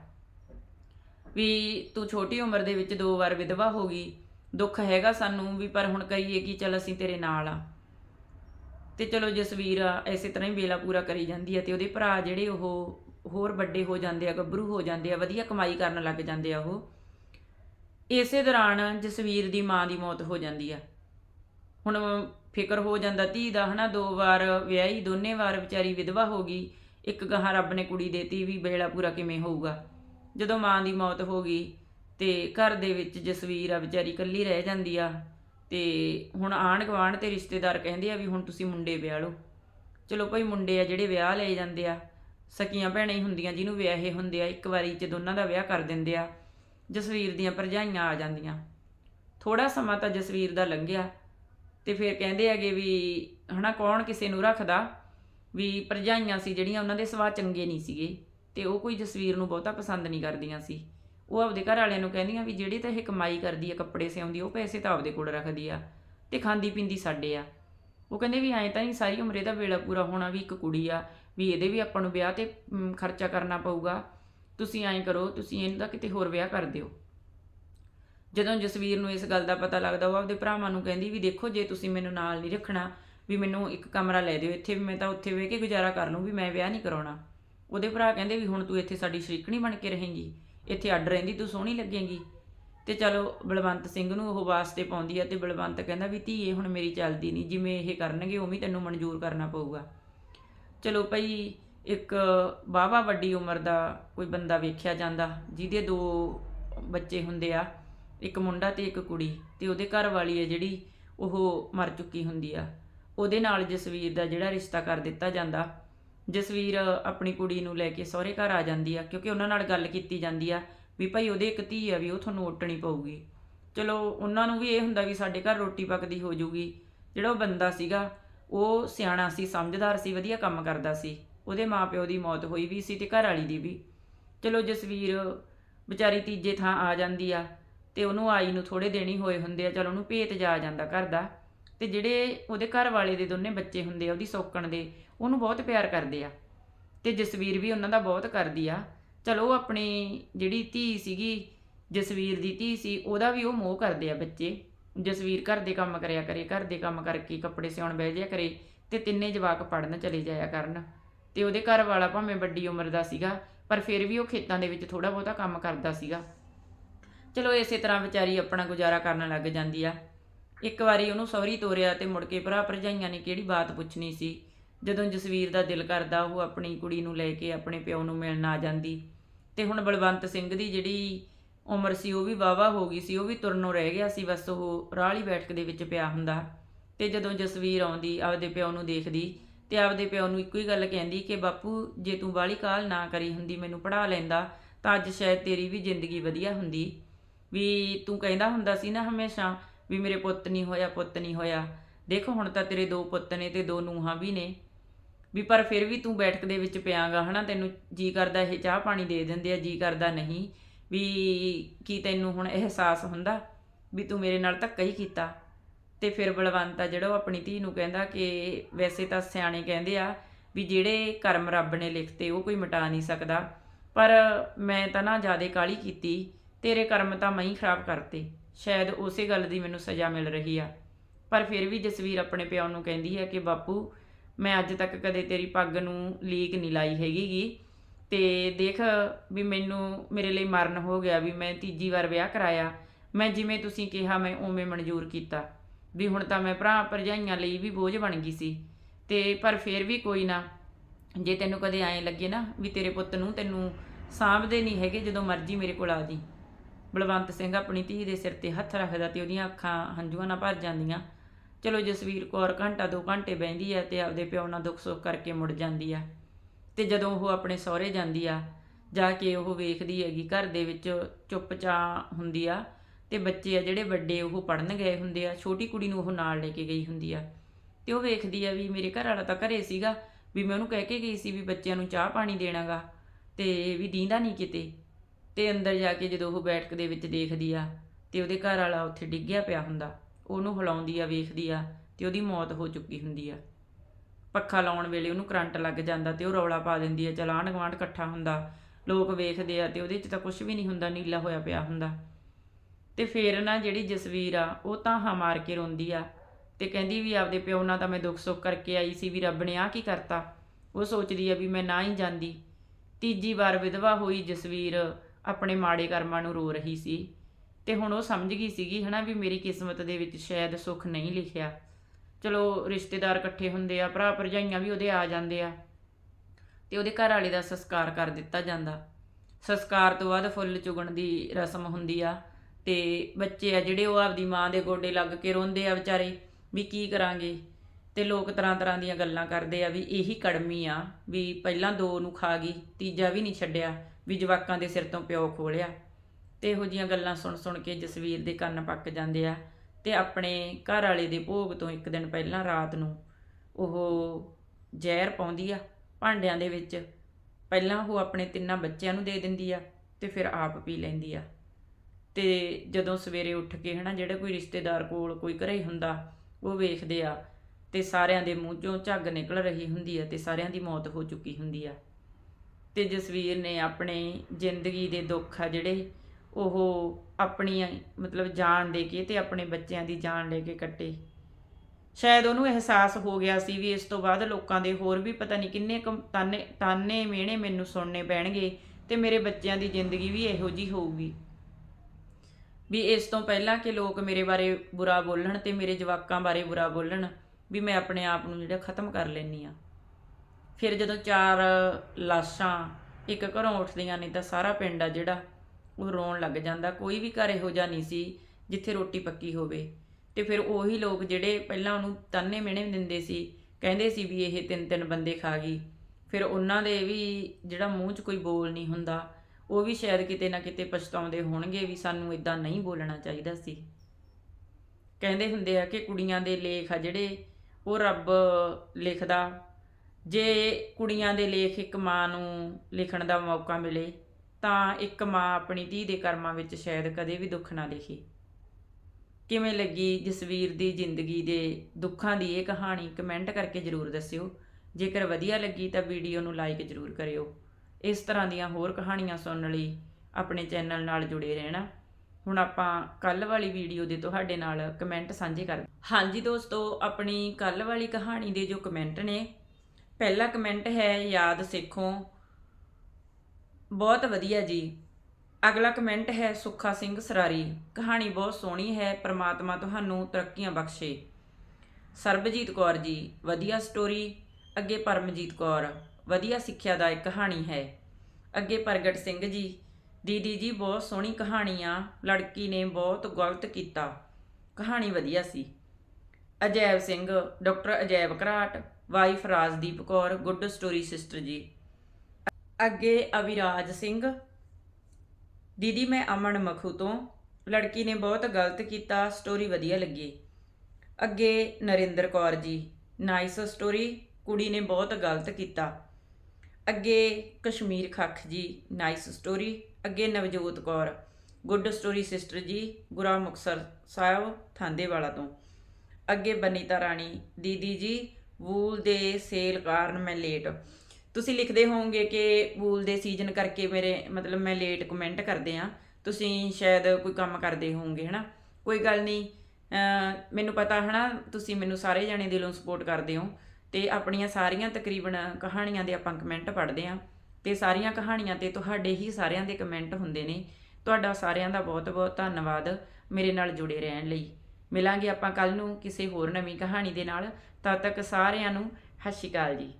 ਵੀ ਤੂੰ ਛੋਟੀ ਉਮਰ ਦੇ ਵਿੱਚ ਦੋ ਵਾਰ ਵਿਧਵਾ ਹੋ ਗਈ। ਦੁੱਖ ਹੈਗਾ ਸਾਨੂੰ ਵੀ, ਪਰ ਹੁਣ ਕਰੀਏ ਕੀ ਚੱਲ ਅਸੀਂ ਤੇਰੇ ਨਾਲ ਆ। ਤੇ ਚਲੋ ਜਸਵੀਰ ਆ ਐਸੇ ਤਰ੍ਹਾਂ ਹੀ ਵੇਲਾ ਪੂਰਾ ਕਰੀ ਜਾਂਦੀ ਆ ਤੇ ਉਹਦੇ ਭਰਾ ਜਿਹੜੇ ਉਹ ਹੋਰ ਵੱਡੇ ਹੋ ਜਾਂਦੇ ਆ, ਗੱਭਰੂ ਹੋ ਜਾਂਦੇ ਆ, ਵਧੀਆ ਕਮਾਈ ਕਰਨ ਲੱਗ ਜਾਂਦੇ ਆ ਉਹ। ਇਸੇ ਦੌਰਾਨ ਜਸਵੀਰ ਦੀ ਮਾਂ ਦੀ ਮੌਤ ਹੋ ਜਾਂਦੀ ਆ। ਹੁਣ ਫਿਕਰ ਹੋ ਜਾਂਦਾ ਧੀ ਦਾ, ਹਨਾ, ਦੋ ਵਾਰ ਵਿਆਹੀ, ਦੋਨੇ ਵਾਰ ਵਿਚਾਰੀ ਵਿਧਵਾ ਹੋ ਗਈ, ਇੱਕ ਗਾਹਾਂ ਰੱਬ ਨੇ ਕੁੜੀ ਦੇਤੀ, ਵੀ ਵੇਲਾ ਪੂਰਾ ਕਿਵੇਂ ਹੋਊਗਾ? ਜਦੋਂ ਮਾਂ ਦੀ ਮੌਤ ਹੋ ਗਈ ਤੇ ਘਰ ਦੇ ਵਿੱਚ ਜਸਵੀਰ ਆ, ਵਿਚਾਰੀ ਇਕੱਲੀ ਰਹਿ ਜਾਂਦੀ ਆ ਤੇ ਹੁਣ ਆਂਢ ਗੁਆਂਢ ਤੇ ਰਿਸ਼ਤੇਦਾਰ ਕਹਿੰਦੇ ਆ ਵੀ ਹੁਣ ਤੁਸੀਂ ਮੁੰਡੇ ਵਿਆਹ ਲਓ। ਚਲੋ ਭਾਈ, ਮੁੰਡੇ ਆ ਜਿਹੜੇ ਵਿਆਹ ਲਏ ਜਾਂਦੇ ਆ। ਸਕੀਆਂ ਭੈਣਾਂ ਹੀ ਹੁੰਦੀਆਂ, ਜਿਹਨੂੰ ਵਿਆਹੇ ਹੁੰਦੇ ਆ, ਇੱਕ ਵਾਰੀ ਚ ਦੋਨਾਂ ਦਾ ਵਿਆਹ ਕਰ ਦਿੰਦੇ ਆ। ਜਸਵੀਰ ਦੀਆਂ ਭਰਜਾਈਆਂ ਆ ਜਾਂਦੀਆਂ। ਥੋੜਾ ਸਮਾਂ ਤਾਂ ਜਸਵੀਰ ਦਾ ਲੰਘਿਆ ਤੇ ਫਿਰ ਕਹਿੰਦੇ ਹੈਗੇ ਵੀ, ਹਨਾ, ਕੌਣ ਕਿਸੇ ਨੂੰ ਰੱਖਦਾ? ਵੀ ਭਰਜਾਈਆਂ ਸੀ ਜਿਹੜੀਆਂ ਉਹਨਾਂ ਦੇ ਸੁਭਾਅ ਚੰਗੇ ਨਹੀਂ ਸੀਗੇ ਤੇ ਉਹ ਕੋਈ ਜਸਵੀਰ ਨੂੰ ਬਹੁਤਾ ਪਸੰਦ ਨਹੀਂ ਕਰਦੀਆਂ ਸੀ। ਉਹ ਆਪਦੇ ਘਰ ਵਾਲਿਆਂ ਨੂੰ ਕਹਿੰਦੀਆਂ ਵੀ ਜਿਹੜੀ ਤਾਂ ਇਹ ਕਮਾਈ ਕਰਦੀ ਆ, ਕੱਪੜੇ ਸਿਉਂਦੀ ਉਹ ਪੈਸੇ ਤਾਂ ਆਪਦੇ ਕੋਲ ਰੱਖਦੀ ਆ ਤੇ ਖਾਂਦੀ ਪੀਂਦੀ ਸਾਡੇ ਆ। ਉਹ ਕਹਿੰਦੇ ਵੀ ਐਂ ਤਾਂ ਨਹੀਂ, ਸਾਰੀ ਉਮਰ ਇਹਦਾ ਵੇਲਾ ਪੂਰਾ ਹੋਣਾ ਵੀ ਇੱਕ ਕੁੜੀ ਆ, ਵੀ ਇਹਦੇ ਵੀ ਆਪਾਂ ਨੂੰ ਵਿਆਹ ਤੇ ਖਰਚਾ ਕਰਨਾ ਪਊਗਾ। ਤੁਸੀਂ ਐਂ ਕਰੋ, ਤੁਸੀਂ ਇਹਦਾ ਕਿਤੇ ਹੋਰ ਵਿਆਹ ਕਰ ਦਿਓ। ਜਦੋਂ ਜਸਵੀਰ ਨੂੰ ਇਸ ਗੱਲ ਦਾ ਪਤਾ ਲੱਗਦਾ, ਉਹ ਆਪਦੇ ਭਰਾਵਾਂ ਨੂੰ ਕਹਿੰਦੀ ਵੀ ਦੇਖੋ, ਜੇ ਤੁਸੀਂ ਮੈਨੂੰ ਨਾਲ ਨਹੀਂ ਰੱਖਣਾ, ਵੀ ਮੈਨੂੰ ਇੱਕ ਕਮਰਾ ਲੈ ਦਿਓ, ਇੱਥੇ ਵੀ ਮੈਂ ਤਾਂ ਉੱਥੇ ਵੇ ਕੇ ਗੁਜ਼ਾਰਾ ਕਰ ਲੂੰ ਵੀ ਮੈਂ ਵਿਆਹ ਨਹੀਂ ਕਰਾਉਣਾ। ਉਹਦੇ ਭਰਾ ਕਹਿੰਦੇ ਵੀ ਹੁਣ ਤੂੰ ਇੱਥੇ ਸਾਡੀ ਸ਼ਰੀਕਣੀ ਬਣ ਕੇ ਰਹੇਂਗੀ, ਇੱਥੇ ਅੱਡ ਰਹਿੰਦੀ, ਤੂੰ ਸੋਹਣੀ ਲੱਗੇਂਗੀ। ਤੇ ਚਲੋ, ਬਲਵੰਤ ਸਿੰਘ ਨੂੰ ਉਹ ਵਾਸਤੇ ਪਾਉਂਦੀ ਆ ਤੇ ਬਲਵੰਤ ਕਹਿੰਦਾ ਵੀ ਧੀਏ, ਹੁਣ ਮੇਰੀ ਚੱਲਦੀ ਨਹੀਂ, ਜਿਵੇਂ ਇਹ ਕਰਨਗੇ, ਉਵੇਂ ਤੈਨੂੰ ਮਨਜ਼ੂਰ ਕਰਨਾ ਪਊਗਾ। ਚਲੋ ਭਾਈ ਇੱਕ ਬਾਵਾ ਵੱਡੀ ਉਮਰ ਦਾ ਕੋਈ ਬੰਦਾ ਵੇਖਿਆ ਜਾਂਦਾ, ਜਿਹਦੇ ਦੋ ਬੱਚੇ ਹੁੰਦੇ ਆ, ਇੱਕ ਮੁੰਡਾ ਤੇ ਇੱਕ ਕੁੜੀ, ਤੇ ਉਹਦੇ ਘਰ ਵਾਲੀ ਹੈ ਜਿਹੜੀ, ਉਹ ਮਰ ਚੁੱਕੀ ਹੁੰਦੀ ਆ। ਉਹਦੇ ਨਾਲ ਜਸਵੀਰ ਦਾ ਜਿਹੜਾ ਰਿਸ਼ਤਾ ਕਰ ਦਿੱਤਾ ਜਾਂਦਾ, ਜਸਵੀਰ ਆਪਣੀ ਕੁੜੀ ਨੂੰ ਲੈ ਕੇ ਸਹੁਰੇ ਘਰ ਆ ਜਾਂਦੀ ਆ, ਕਿਉਂਕਿ ਉਹਨਾਂ ਨਾਲ ਗੱਲ ਕੀਤੀ ਜਾਂਦੀ ਆ ਵੀ ਭਾਈ ਉਹਦੇ ਇੱਕ ਧੀ ਆ ਵੀ ਉਹ ਤੁਹਾਨੂੰ ਓਟਣੀ ਪਊਗੀ। ਚਲੋ, ਉਹਨਾਂ ਨੂੰ ਵੀ ਇਹ ਹੁੰਦਾ ਵੀ ਸਾਡੇ ਘਰ ਰੋਟੀ ਪੱਕਦੀ ਹੋ ਜੂਗੀ। ਜਿਹੜਾ ਉਹ ਬੰਦਾ ਸੀਗਾ, ਉਹ ਸਿਆਣਾ ਸੀ, ਸਮਝਦਾਰ ਸੀ, ਵਧੀਆ ਕੰਮ ਕਰਦਾ ਸੀ। ਉਹਦੇ ਮਾਪਿਓ ਦੀ ਮੌਤ ਹੋਈ ਵੀ ਸੀ ਤੇ ਘਰ ਵਾਲੀ ਦੀ ਵੀ। ਚਲੋ ਜਸਵੀਰ ਵਿਚਾਰੀ ਤੀਜੇ ਥਾਂ ਆ ਜਾਂਦੀ ਆ ਤੇ ਉਹਨੂੰ ਆਈ ਨੂੰ ਥੋੜੇ ਦਿਨ ਹੀ ਹੋਏ ਹੁੰਦੇ ਆ, ਚਲ ਉਹਨੂੰ ਭੇਤ ਜਾ ਜਾਂਦਾ ਘਰ ਦਾ। ਤੇ ਜਿਹੜੇ ਉਹਦੇ ਘਰ ਵਾਲੇ ਦੇ ਦੋਨੇ ਬੱਚੇ ਹੁੰਦੇ ਆ, ਉਹਦੀ ਸੌਕਣ ਦੇ, ਉਹਨੂੰ ਬਹੁਤ ਪਿਆਰ ਕਰਦੇ ਆ। ਤੇ ਜਸਵੀਰ ਵੀ ਉਹਨਾਂ ਦਾ ਬਹੁਤ ਕਰਦੀ ਆ। ਚਲੋ ਉਹ ਆਪਣੀ ਜਿਹੜੀ ਧੀ ਸੀਗੀ, ਜਸਵੀਰ ਦੀ ਧੀ ਸੀ, ਉਹਦਾ ਵੀ ਉਹ ਮੋਹ ਕਰਦੇ ਆ ਬੱਚੇ। ਜਸਵੀਰ ਘਰ ਦੇ ਕੰਮ ਕਰਿਆ ਕਰੇ, ਘਰ ਦੇ ਕੰਮ ਕਰਕੇ ਕੱਪੜੇ ਸਿਉਣ ਬਹਿ ਜਾਇਆ ਕਰੇ ਤੇ ਤਿੰਨੇ ਜਵਾਕ ਪੜਨ ਚਲੇ ਜਾਇਆ ਕਰਨ। ਤੇ ਉਹਦੇ ਘਰ ਵਾਲਾ ਭਾਵੇਂ ਵੱਡੀ ਉਮਰ ਦਾ ਸੀਗਾ, ਪਰ ਫਿਰ ਵੀ ਉਹ ਖੇਤਾਂ ਦੇ ਵਿੱਚ ਥੋੜਾ ਬਹੁਤਾ ਕੰਮ ਕਰਦਾ ਸੀਗਾ। ਚਲੋ ਇਸੇ ਤਰ੍ਹਾਂ ਵਿਚਾਰੀ ਆਪਣਾ ਗੁਜ਼ਾਰਾ ਕਰਨ ਲੱਗ ਜਾਂਦੀ ਆ। ਇੱਕ ਵਾਰੀ ਉਹਨੂੰ ਸਹੁਰੀ ਤੋਰਿਆ ਤੇ ਮੁੜ ਕੇ ਭਰਾ ਭਰਜਾਈਆਂ ਨੇ ਕਿਹੜੀ ਬਾਤ ਪੁੱਛਣੀ ਸੀ? ਜਦੋਂ ਜਸਵੀਰ ਦਾ ਦਿਲ ਕਰਦਾ ਉਹ ਆਪਣੀ ਕੁੜੀ ਨੂੰ ਲੈ ਕੇ ਆਪਣੇ ਪਿਓ ਨੂੰ ਮਿਲਣ ਆ ਜਾਂਦੀ। ਤੇ ਹੁਣ ਬਲਵੰਤ ਸਿੰਘ ਦੀ ਜਿਹੜੀ ਉਮਰ ਸੀ ਉਹ ਵੀ ਵਾਵਾ ਹੋ ਗਈ ਸੀ, ਉਹ ਵੀ ਤੁਰਨੋਂ ਰਹਿ ਗਿਆ ਸੀ, ਬਸ ਉਹ ਰਾਹਲੀ ਬੈਠਕ ਦੇ ਵਿੱਚ ਪਿਆ ਹੁੰਦਾ। ਤੇ ਜਦੋਂ ਜਸਵੀਰ ਆਉਂਦੀ, ਆਪਦੇ ਪਿਓ ਨੂੰ ਦੇਖਦੀ ਤੇ ਆਪਦੇ ਪਿਓ ਨੂੰ ਇੱਕੋ ਹੀ ਗੱਲ ਕਹਿੰਦੀ ਕਿ ਬਾਪੂ, ਜੇ ਤੂੰ ਬਾਲੀ ਕਾਲ ਨਾ ਕਰੀ ਹੁੰਦੀ, ਮੈਨੂੰ ਪੜਾ ਲੈਂਦਾ, ਤਾਂ ਅੱਜ ਸ਼ਾਇਦ ਤੇਰੀ ਵੀ ਜ਼ਿੰਦਗੀ ਵਧੀਆ ਹੁੰਦੀ। ਵੀ ਤੂੰ ਕਹਿੰਦਾ ਹੁੰਦਾ ਸੀ ਨਾ ਹਮੇਸ਼ਾ ਵੀ ਮੇਰੇ ਪੁੱਤ ਨਹੀਂ ਹੋਇਆ, ਪੁੱਤ ਨਹੀਂ ਹੋਇਆ। ਦੇਖ, ਹੁਣ ਤਾਂ ਤੇਰੇ ਦੋ ਪੁੱਤ ਨੇ ਤੇ ਦੋ ਨੂੰਹਾਂ ਵੀ ਨੇ। ਵੀ ਪਰ ਫਿਰ ਵੀ ਤੂੰ ਬੈਠਕ ਦੇ ਵਿੱਚ ਪਿਆਂਗਾ, ਹਨਾ? ਤੈਨੂੰ ਜੀ ਕਰਦਾ ਇਹ ਚਾਹ ਪਾਣੀ ਦੇ ਦਿੰਦੇ ਆ, ਜੀ ਕਰਦਾ ਨਹੀਂ। ਵੀ ਕੀ ਤੈਨੂੰ ਹੁਣ ਅਹਿਸਾਸ ਹੁੰਦਾ? ਵੀ ਤੂੰ ਮੇਰੇ ਨਾਲ ਧੱਕਾ ਹੀ ਕੀਤਾ। ਤੇ ਫਿਰ ਬਲਵੰਤ ਆ, ਜਿਹੜਾ ਉਹ ਆਪਣੀ ਧੀ ਨੂੰ ਕਹਿੰਦਾ ਕਿ ਵੈਸੇ ਤਾਂ ਸਿਆਣੇ ਕਹਿੰਦੇ ਆ ਵੀ ਜਿਹੜੇ ਕਰਮ ਰੱਬ ਨੇ ਲਿਖਤੇ, ਉਹ ਕੋਈ ਮਿਟਾ ਨਹੀਂ ਸਕਦਾ। ਪਰ ਮੈਂ ਤਾਂ ਨਾ ਜ਼ਿਆਦਾ ਕਾਲੀ ਕੀਤੀ, ਤੇਰੇ ਕਰਮ ਤਾਂ ਮੈਂ ਹੀ ਖਰਾਬ ਕਰਤੇ। ਸ਼ਾਇਦ ਉਸੇ ਗੱਲ ਦੀ ਮੈਨੂੰ ਸਜ਼ਾ ਮਿਲ ਰਹੀ ਆ। ਪਰ ਫਿਰ ਵੀ ਜਸਵੀਰ ਆਪਣੇ ਪਿਓ ਨੂੰ ਕਹਿੰਦੀ ਹੈ ਕਿ ਬਾਪੂ, ਮੈਂ ਅੱਜ ਤੱਕ ਕਦੇ ਤੇਰੀ ਪੱਗ ਨੂੰ ਲੀਕ ਨਹੀਂ ਲਾਈ ਹੈਗੀਗੀ। ਤੇ ਦੇਖ ਵੀ ਮੈਨੂੰ, ਮੇਰੇ ਲਈ ਮਰਨ ਹੋ ਗਿਆ ਵੀ ਮੈਂ ਤੀਜੀ ਵਾਰ ਵਿਆਹ ਕਰਾਇਆ। ਮੈਂ ਜਿਵੇਂ ਤੁਸੀਂ ਕਿਹਾ, ਮੈਂ ਉਵੇਂ ਮਨਜ਼ੂਰ ਕੀਤਾ। ਵੀ ਹੁਣ ਤਾਂ ਮੈਂ ਭਰਾ ਭਰਜਾਈਆਂ ਲਈ ਵੀ ਬੋਝ ਬਣ ਗਈ ਸੀ। ਤੇ ਪਰ ਫਿਰ ਵੀ ਕੋਈ ਨਾ, ਜੇ ਤੈਨੂੰ ਕਦੇ ਐਂ ਲੱਗੇ ਨਾ ਵੀ ਤੇਰੇ ਪੁੱਤ ਨੂੰ ਤੈਨੂੰ ਸਾਂਭਦੇ ਨਹੀਂ ਹੈਗੇ ਜਦੋਂ ਮਰਜ਼ੀ ਮੇਰੇ ਕੋਲ ਆ ਜੀ। ਬਲਵੰਤ ਸਿੰਘ ਆਪਣੀ ਧੀ ਦੇ ਸਿਰ ਤੇ ਹੱਥ ਰੱਖਦਾ ਤੇ ਉਹਦੀਆਂ ਅੱਖਾਂ ਹੰਝੂਆਂ ਨਾਲ ਭਰ ਜਾਂਦੀਆਂ। ਚਲੋ ਜਸਵੀਰ ਕੌਰ ਘੰਟਾ ਦੋ ਘੰਟੇ ਬਹਿੰਦੀ ਆ ਤੇ ਆਪਦੇ ਪਿਓ ਨਾਲ ਦੁੱਖ ਸੁੱਖ ਕਰਕੇ ਮੁੜ ਜਾਂਦੀ ਆ। ਤੇ ਜਦੋਂ ਉਹ ਆਪਣੇ ਸਹੁਰੇ ਜਾਂਦੀ ਆ, ਜਾ ਕੇ ਉਹ ਵੇਖਦੀ ਹੈਗੀ ਘਰ ਦੇ ਵਿੱਚ ਚੁੱਪਚਾ ਹੁੰਦੀ ਆ ਤੇ ਬੱਚੇ ਆ ਜਿਹੜੇ ਵੱਡੇ ਉਹ ਪੜਨ ਗਏ ਹੁੰਦੇ ਆ, ਛੋਟੀ ਕੁੜੀ ਨੂੰ ਉਹ ਨਾਲ ਲੈ ਕੇ ਗਈ ਹੁੰਦੀ ਆ। ਤੇ ਉਹ ਵੇਖਦੀ ਆ ਵੀ ਮੇਰੇ ਘਰ ਵਾਲਾ ਤਾਂ ਘਰੇ ਸੀਗਾ, ਵੀ ਮੈਂ ਉਹਨੂੰ ਕਹਿ ਕੇ ਗਈ ਸੀ ਵੀ ਬੱਚਿਆਂ ਨੂੰ ਚਾਹ ਪਾਣੀ ਦੇਣਾਗਾ, ਤੇ ਵੀ ਦੀਂਦਾ ਨਹੀਂ ਕਿਤੇ। ਤੇ ਅੰਦਰ ਜਾ ਕੇ ਜਦੋਂ ਉਹ ਬੈਠਕ ਦੇ ਵਿੱਚ ਦੇਖਦੀ ਆ, ਤੇ ਉਹਦੇ ਘਰ ਵਾਲਾ ਉੱਥੇ ਡਿੱਗਿਆ ਪਿਆ ਹੁੰਦਾ, ਉਹਨੂੰ ਹਿਲਾਉਂਦੀ ਆ, ਵੇਖਦੀ ਆ, ਤੇ ਉਹਦੀ ਮੌਤ ਹੋ ਚੁੱਕੀ ਹੁੰਦੀ ਆ। ਪੱਖਾ ਲਾਉਣ ਵੇਲੇ ਉਹਨੂੰ ਕਰੰਟ ਲੱਗ ਜਾਂਦਾ ਤੇ ਉਹ ਰੌਲਾ ਪਾ ਦਿੰਦੀ ਆ ਚਲਾਣ ਗਵਾਂਢ ਇਕੱਠਾ ਹੁੰਦਾ। ਲੋਕ ਵੇਖਦੇ ਆ ਤੇ ਉਹਦੇ 'ਚ ਤਾਂ ਕੁਝ ਵੀ ਨਹੀਂ ਹੁੰਦਾ, ਨੀਲਾ ਹੋਇਆ ਪਿਆ ਹੁੰਦਾ। ਤੇ ਫੇਰ ਨਾ ਜਿਹੜੀ ਜਸਵੀਰ ਆ, ਉਹ ਤਾਂ ਹਾਂ ਮਾਰ ਕੇ ਰੋਂਦੀ ਆ। ਤੇ ਕਹਿੰਦੀ ਵੀ ਆਪਦੇ ਪਿਓ ਨਾਲ ਤਾਂ ਮੈਂ ਦੁੱਖ ਸੁੱਖ ਕਰਕੇ ਆਈ ਸੀ ਵੀ ਰੱਬ ਨੇ ਆ ਕੀ ਕਰਤਾ। ਉਹ ਸੋਚਦੀ ਆ ਵੀ ਮੈਂ ਨਾ ਹੀ ਜਾਂਦੀ। ਤੀਜੀ ਵਾਰ ਵਿਧਵਾ ਹੋਈ ਜਸਵੀਰ ਆਪਣੇ ਮਾੜੇ ਕਰਮਾਂ ਨੂੰ ਰੋ ਰਹੀ ਸੀ। ਤੇ ਹੁਣ ਉਹ ਸਮਝ ਗਈ ਸੀਗੀ ਹਨਾ ਵੀ ਮੇਰੀ ਕਿਸਮਤ ਦੇ ਵਿੱਚ ਸ਼ਾਇਦ ਸੁੱਖ ਨਹੀਂ ਲਿਖਿਆ। ਚਲੋ ਰਿਸ਼ਤੇਦਾਰ ਇਕੱਠੇ ਹੁੰਦੇ ਆ, ਭਰਾ ਭਰਜਾਈਆਂ ਵੀ ਉਹਦੇ ਆ ਜਾਂਦੇ ਆ। ਤੇ ਉਹਦੇ ਘਰ ਵਾਲੇ ਦਾ ਸੰਸਕਾਰ ਕਰ ਦਿੱਤਾ ਜਾਂਦਾ। ਸੰਸਕਾਰ ਤੋਂ ਬਾਅਦ ਫੁੱਲ ਚੁਗਣ ਦੀ ਰਸਮ ਹੁੰਦੀ ਆ। ਤੇ ਬੱਚੇ ਆ ਜਿਹੜੇ ਉਹ ਆਪਦੀ ਮਾਂ ਦੇ ਗੋਡੇ ਲੱਗ ਕੇ ਰੋਂਦੇ ਆ ਵਿਚਾਰੇ, ਵੀ ਕੀ ਕਰਾਂਗੇ? ਤੇ ਲੋਕ ਤਰ੍ਹਾਂ ਤਰ੍ਹਾਂ ਦੀਆਂ ਗੱਲਾਂ ਕਰਦੇ ਆ ਵੀ ਇਹੀ ਕੜਮੀ ਆ, ਵੀ ਪਹਿਲਾਂ ਦੋ ਨੂੰ ਖਾ ਗਈ, ਤੀਜਾ ਵੀ ਨਹੀਂ ਛੱਡਿਆ, ਵੀ ਜਵਾਕਾਂ ਦੇ ਸਿਰ ਤੋਂ ਪਿਓ ਖੋਲਿਆ। ਤੇ ਇਹੋ ਜੀਆਂ ਗੱਲਾਂ ਸੁਣ ਸੁਣ ਕੇ ਜਸਵੀਰ ਦੇ ਕੰਨ ਪੱਕ ਜਾਂਦੇ ਆ ਤੇ ਆਪਣੇ ਘਰ ਵਾਲੇ ਦੇ ਭੋਗ ਤੋਂ ਇੱਕ ਦਿਨ ਪਹਿਲਾਂ ਰਾਤ ਨੂੰ ਉਹ ਜ਼ਹਿਰ ਪਾਉਂਦੀ ਆ ਭਾਂਡਿਆਂ ਦੇ ਵਿੱਚ। ਪਹਿਲਾਂ ਉਹ ਆਪਣੇ ਤਿੰਨਾਂ ਬੱਚਿਆਂ ਨੂੰ ਦੇ ਦਿੰਦੀ ਆ ਤੇ ਫਿਰ ਆਪ ਪੀ ਲੈਂਦੀ ਆ। ਤੇ ਜਦੋਂ ਸਵੇਰੇ ਉੱਠ ਕੇ ਹਨਾ, ਜਿਹੜਾ ਕੋਈ ਰਿਸ਼ਤੇਦਾਰ ਕੋਲ ਕੋਈ ਘਰੇ ਹੁੰਦਾ, ਉਹ ਵੇਖਦੇ ਆ ਤੇ ਸਾਰਿਆਂ ਦੇ ਮੂੰਹ ਚੋਂ ਝੱਗ ਨਿਕਲ ਰਹੀ ਹੁੰਦੀ ਆ ਤੇ ਸਾਰਿਆਂ ਦੀ ਮੌਤ ਹੋ ਚੁੱਕੀ ਹੁੰਦੀ ਆ। ਤੇ ਜਸਵੀਰ ਨੇ ਆਪਣੇ ਜ਼ਿੰਦਗੀ ਦੇ ਦੁੱਖ ਆ ਜਿਹੜੇ, ਉਹ ਆਪਣੀ ਮਤਲਬ ਜਾਨ ਦੇ ਕੇ ਤੇ ਆਪਣੇ ਬੱਚਿਆਂ ਦੀ ਜਾਨ ਲੈ ਕੇ ਕੱਟੇ। ਸ਼ਾਇਦ ਉਹਨੂੰ ਅਹਿਸਾਸ ਹੋ ਗਿਆ ਸੀ ਵੀ ਇਸ ਤੋਂ ਬਾਅਦ ਲੋਕਾਂ ਦੇ ਹੋਰ ਵੀ ਪਤਾ ਨਹੀਂ ਕਿੰਨੇ ਕੁ ਤਾਨੇ ਤਾਨੇ ਮਿਹਣੇ ਮੈਨੂੰ ਸੁਣਨੇ ਪੈਣਗੇ ਤੇ ਮੇਰੇ ਬੱਚਿਆਂ ਦੀ ਜ਼ਿੰਦਗੀ ਵੀ ਇਹੋ ਜੀ ਹੋਊਗੀ। ਵੀ ਇਸ ਤੋਂ ਪਹਿਲਾਂ ਕਿ ਲੋਕ ਮੇਰੇ ਬਾਰੇ ਬੁਰਾ ਬੋਲਣ ਤੇ ਮੇਰੇ ਜਵਾਕਾਂ ਬਾਰੇ ਬੁਰਾ ਬੋਲਣ, ਵੀ ਮੈਂ ਆਪਣੇ ਆਪ ਨੂੰ ਜਿਹੜਾ ਖਤਮ ਕਰ ਲੈਣੀ ਆ ਫਿਰ ਜਦੋਂ ਚਾਰ ਲਾਸ਼ਾਂ ਇੱਕ ਘਰੋਂ ਉੱਠਦੀਆਂ ਨੇ ਤਾਂ ਸਾਰਾ ਪਿੰਡ ਆ ਜਿਹੜਾ, ਉਹ ਰੋਣ ਲੱਗ ਜਾਂਦਾ। ਕੋਈ ਵੀ ਘਰ ਇਹੋ ਜਿਹਾ ਨਹੀਂ ਸੀ ਜਿੱਥੇ ਰੋਟੀ ਪੱਕੀ ਹੋਵੇ। ਤੇ ਫਿਰ ਉਹੀ ਲੋਕ ਜਿਹੜੇ ਪਹਿਲਾਂ ਉਹਨੂੰ ਤਾਨੇ ਮਿਹਣੇ ਦਿੰਦੇ ਸੀ, ਕਹਿੰਦੇ ਸੀ ਵੀ ਇਹ ਤਿੰਨ ਤਿੰਨ ਬੰਦੇ ਖਾ ਗਈ। ਫਿਰ ਉਹਨਾਂ ਦੇ ਵੀ ਜਿਹੜਾ ਮੂੰਹ 'ਚ ਕੋਈ ਬੋਲ ਨਹੀਂ ਹੁੰਦਾ। ਉਹ ਵੀ ਸ਼ਾਇਦ ਕਿਤੇ ਨਾ ਕਿਤੇ ਪਛਤਾਉਂਦੇ ਹੋਣਗੇ ਵੀ ਸਾਨੂੰ ਇਦਾਂ ਨਹੀਂ ਬੋਲਣਾ ਚਾਹੀਦਾ ਸੀ। ਕਹਿੰਦੇ ਹੁੰਦੇ ਆ ਕਿ ਕੁੜੀਆਂ ਦੇ ਲੇਖ ਆ ਜਿਹੜੇ, ਉਹ ਰੱਬ ਲਿਖਦਾ। ਜੇ ਕੁੜੀਆਂ ਦੇ ਲੇਖ ਇੱਕ ਮਾਂ ਨੂੰ ਲਿਖਣ ਦਾ ਮੌਕਾ ਮਿਲੇ, ਤਾਂ ਇੱਕ ਮਾਂ ਆਪਣੀ ਧੀ ਦੇ ਕਰਮਾਂ ਵਿੱਚ ਸ਼ਾਇਦ ਕਦੇ ਵੀ ਦੁੱਖ ਨਾ ਲਿਖੇ ਕਿਵੇਂ ਲੱਗੀ ਜਸਵੀਰ ਦੀ ਜ਼ਿੰਦਗੀ ਦੇ ਦੁੱਖਾਂ ਦੀ ਇਹ ਕਹਾਣੀ? ਕਮੈਂਟ ਕਰਕੇ ਜਰੂਰ ਦੱਸਿਓ। ਜੇਕਰ ਵਧੀਆ ਲੱਗੀ ਤਾਂ ਵੀਡੀਓ ਨੂੰ ਲਾਈਕ ਜਰੂਰ ਕਰਿਓ। ਇਸ ਤਰ੍ਹਾਂ ਦੀਆਂ ਹੋਰ ਕਹਾਣੀਆਂ ਸੁਣਨ ਲਈ ਆਪਣੇ ਚੈਨਲ ਨਾਲ ਜੁੜੇ ਰਹਿਣਾ। ਹੁਣ ਆਪਾਂ ਕੱਲ ਵਾਲੀ ਵੀਡੀਓ ਦੇ ਤੁਹਾਡੇ ਨਾਲ ਕਮੈਂਟ ਸਾਂਝੇ ਕਰ ਹਾਂਜੀ ਦੋਸਤੋ, ਆਪਣੀ ਕੱਲ ਵਾਲੀ ਕਹਾਣੀ ਦੇ ਜੋ ਕਮੈਂਟ ਨੇ, ਪਹਿਲਾ ਕਮੈਂਟ ਹੈ ਯਾਦ ਸਿੱਖੋ। ਬਹੁਤ ਵਧੀਆ ਜੀ। ਅਗਲਾ ਕਮੈਂਟ ਹੈ ਸੁੱਖਾ ਸਿੰਘ ਸਰਾਰੀ। ਕਹਾਣੀ ਬਹੁਤ ਸੋਹਣੀ ਹੈ, ਪ੍ਰਮਾਤਮਾ ਤੁਹਾਨੂੰ ਤਰੱਕੀਆਂ ਬਖਸ਼ੇ। ਸਰਬਜੀਤ ਕੌਰ ਜੀ, ਵਧੀਆ ਸਟੋਰੀ ਅੱਗੇ ਪਰਮਜੀਤ ਕੌਰ। ਵਧੀਆ ਸਿੱਖਿਆ ਸਿੱਖਿਆਦਾਇਕ ਕਹਾਣੀ ਹੈ। ਅੱਗੇ ਪ੍ਰਗਟ ਸਿੰਘ ਜੀ, ਦੀਦੀ ਜੀ, ਬਹੁਤ ਸੋਹਣੀ ਕਹਾਣੀ ਆ। ਲੜਕੀ ਨੇ ਬਹੁਤ ਗਲਤ ਕੀਤਾ। ਕਹਾਣੀ ਵਧੀਆ ਸੀ। Ajaib Singh, doctor Ajaib Gharat, wife Rajdeep Kaur, good story sister ji. ਅੱਗੇ ਅਵਿਰਾਜ ਸਿੰਘ, ਦੀਦੀ, ਮੈਂ ਅਮਨ ਮਖੂ ਤੋਂ। ਲੜਕੀ ਨੇ ਬਹੁਤ ਗਲਤ ਕੀਤਾ। ਸਟੋਰੀ ਵਧੀਆ ਲੱਗੀ। ਅੱਗੇ ਨਰਿੰਦਰ ਕੌਰ ਜੀ, ਨਾਈਸ ਸਟੋਰੀ। ਕੁੜੀ ਨੇ ਬਹੁਤ ਗਲਤ ਕੀਤਾ। ਅੱਗੇ ਕਸ਼ਮੀਰ ਖੱਖ ਜੀ ਨਾਈਸ ਸਟੋਰੀ ਅੱਗੇ Navjot Kaur good story sister ji, Gura Muktsar ਸਾਹਿਬ, ਥਾਂਦੇਵਾਲਾ ਤੋਂ। ਅੱਗੇ ਬਨੀਤਾ ਰਾਣੀ ਦੀਦੀ ਜੀ, ਵੂਲ ਦੇ ਸੇਲ ਕਾਰਨ ਮੈਂ ਲੇਟ ਤੁਸੀਂ ਲਿਖਦੇ ਹੋਵੋਗੇ ਕਿ ਵੂਲ ਦੇ ਸੀਜ਼ਨ ਕਰਕੇ ਮੇਰੇ, ਮਤਲਬ ਮੈਂ ਲੇਟ ਕਮੈਂਟ ਕਰਦੇ ਆ ਤੁਸੀਂ ਸ਼ਾਇਦ ਕੋਈ ਕੰਮ ਕਰਦੇ ਹੋਵੋਗੇ, ਹਨਾ? ਕੋਈ ਗੱਲ ਨਹੀਂ। ਮੈਨੂੰ ਪਤਾ, ਹਨਾ? ਤੁਸੀਂ ਮੈਨੂੰ ਸਾਰੇ ਜਾਣੇ ਦਿਲੋਂ ਸਪੋਰਟ ਕਰਦੇ ਹੋ। ਤੇ ਆਪਣੀਆਂ ਸਾਰੀਆਂ ਤਕਰੀਬਨ ਕਹਾਣੀਆਂ ਦੇ ਆਪਾਂ ਕਮੈਂਟ ਪੜ੍ਹਦੇ ਆ ਤੇ ਸਾਰੀਆਂ ਕਹਾਣੀਆਂ ਤੇ ਤੁਹਾਡੇ ਹੀ ਸਾਰਿਆਂ ਦੇ ਕਮੈਂਟ ਹੁੰਦੇ ਨੇ। ਤੁਹਾਡਾ ਸਾਰਿਆਂ ਦਾ ਬਹੁਤ-ਬਹੁਤ ਧੰਨਵਾਦ ਮੇਰੇ ਨਾਲ ਜੁੜੇ ਰਹਿਣ ਲਈ। ਮਿਲਾਂਗੇ ਆਪਾਂ ਕੱਲ ਨੂੰ ਕਿਸੇ ਹੋਰ ਨਵੀਂ ਕਹਾਣੀ ਦੇ ਨਾਲ। ਤਦ ਤੱਕ ਸਾਰਿਆਂ ਨੂੰ ਸਤਿ ਸ਼੍ਰੀ ਅਕਾਲ ਜੀ।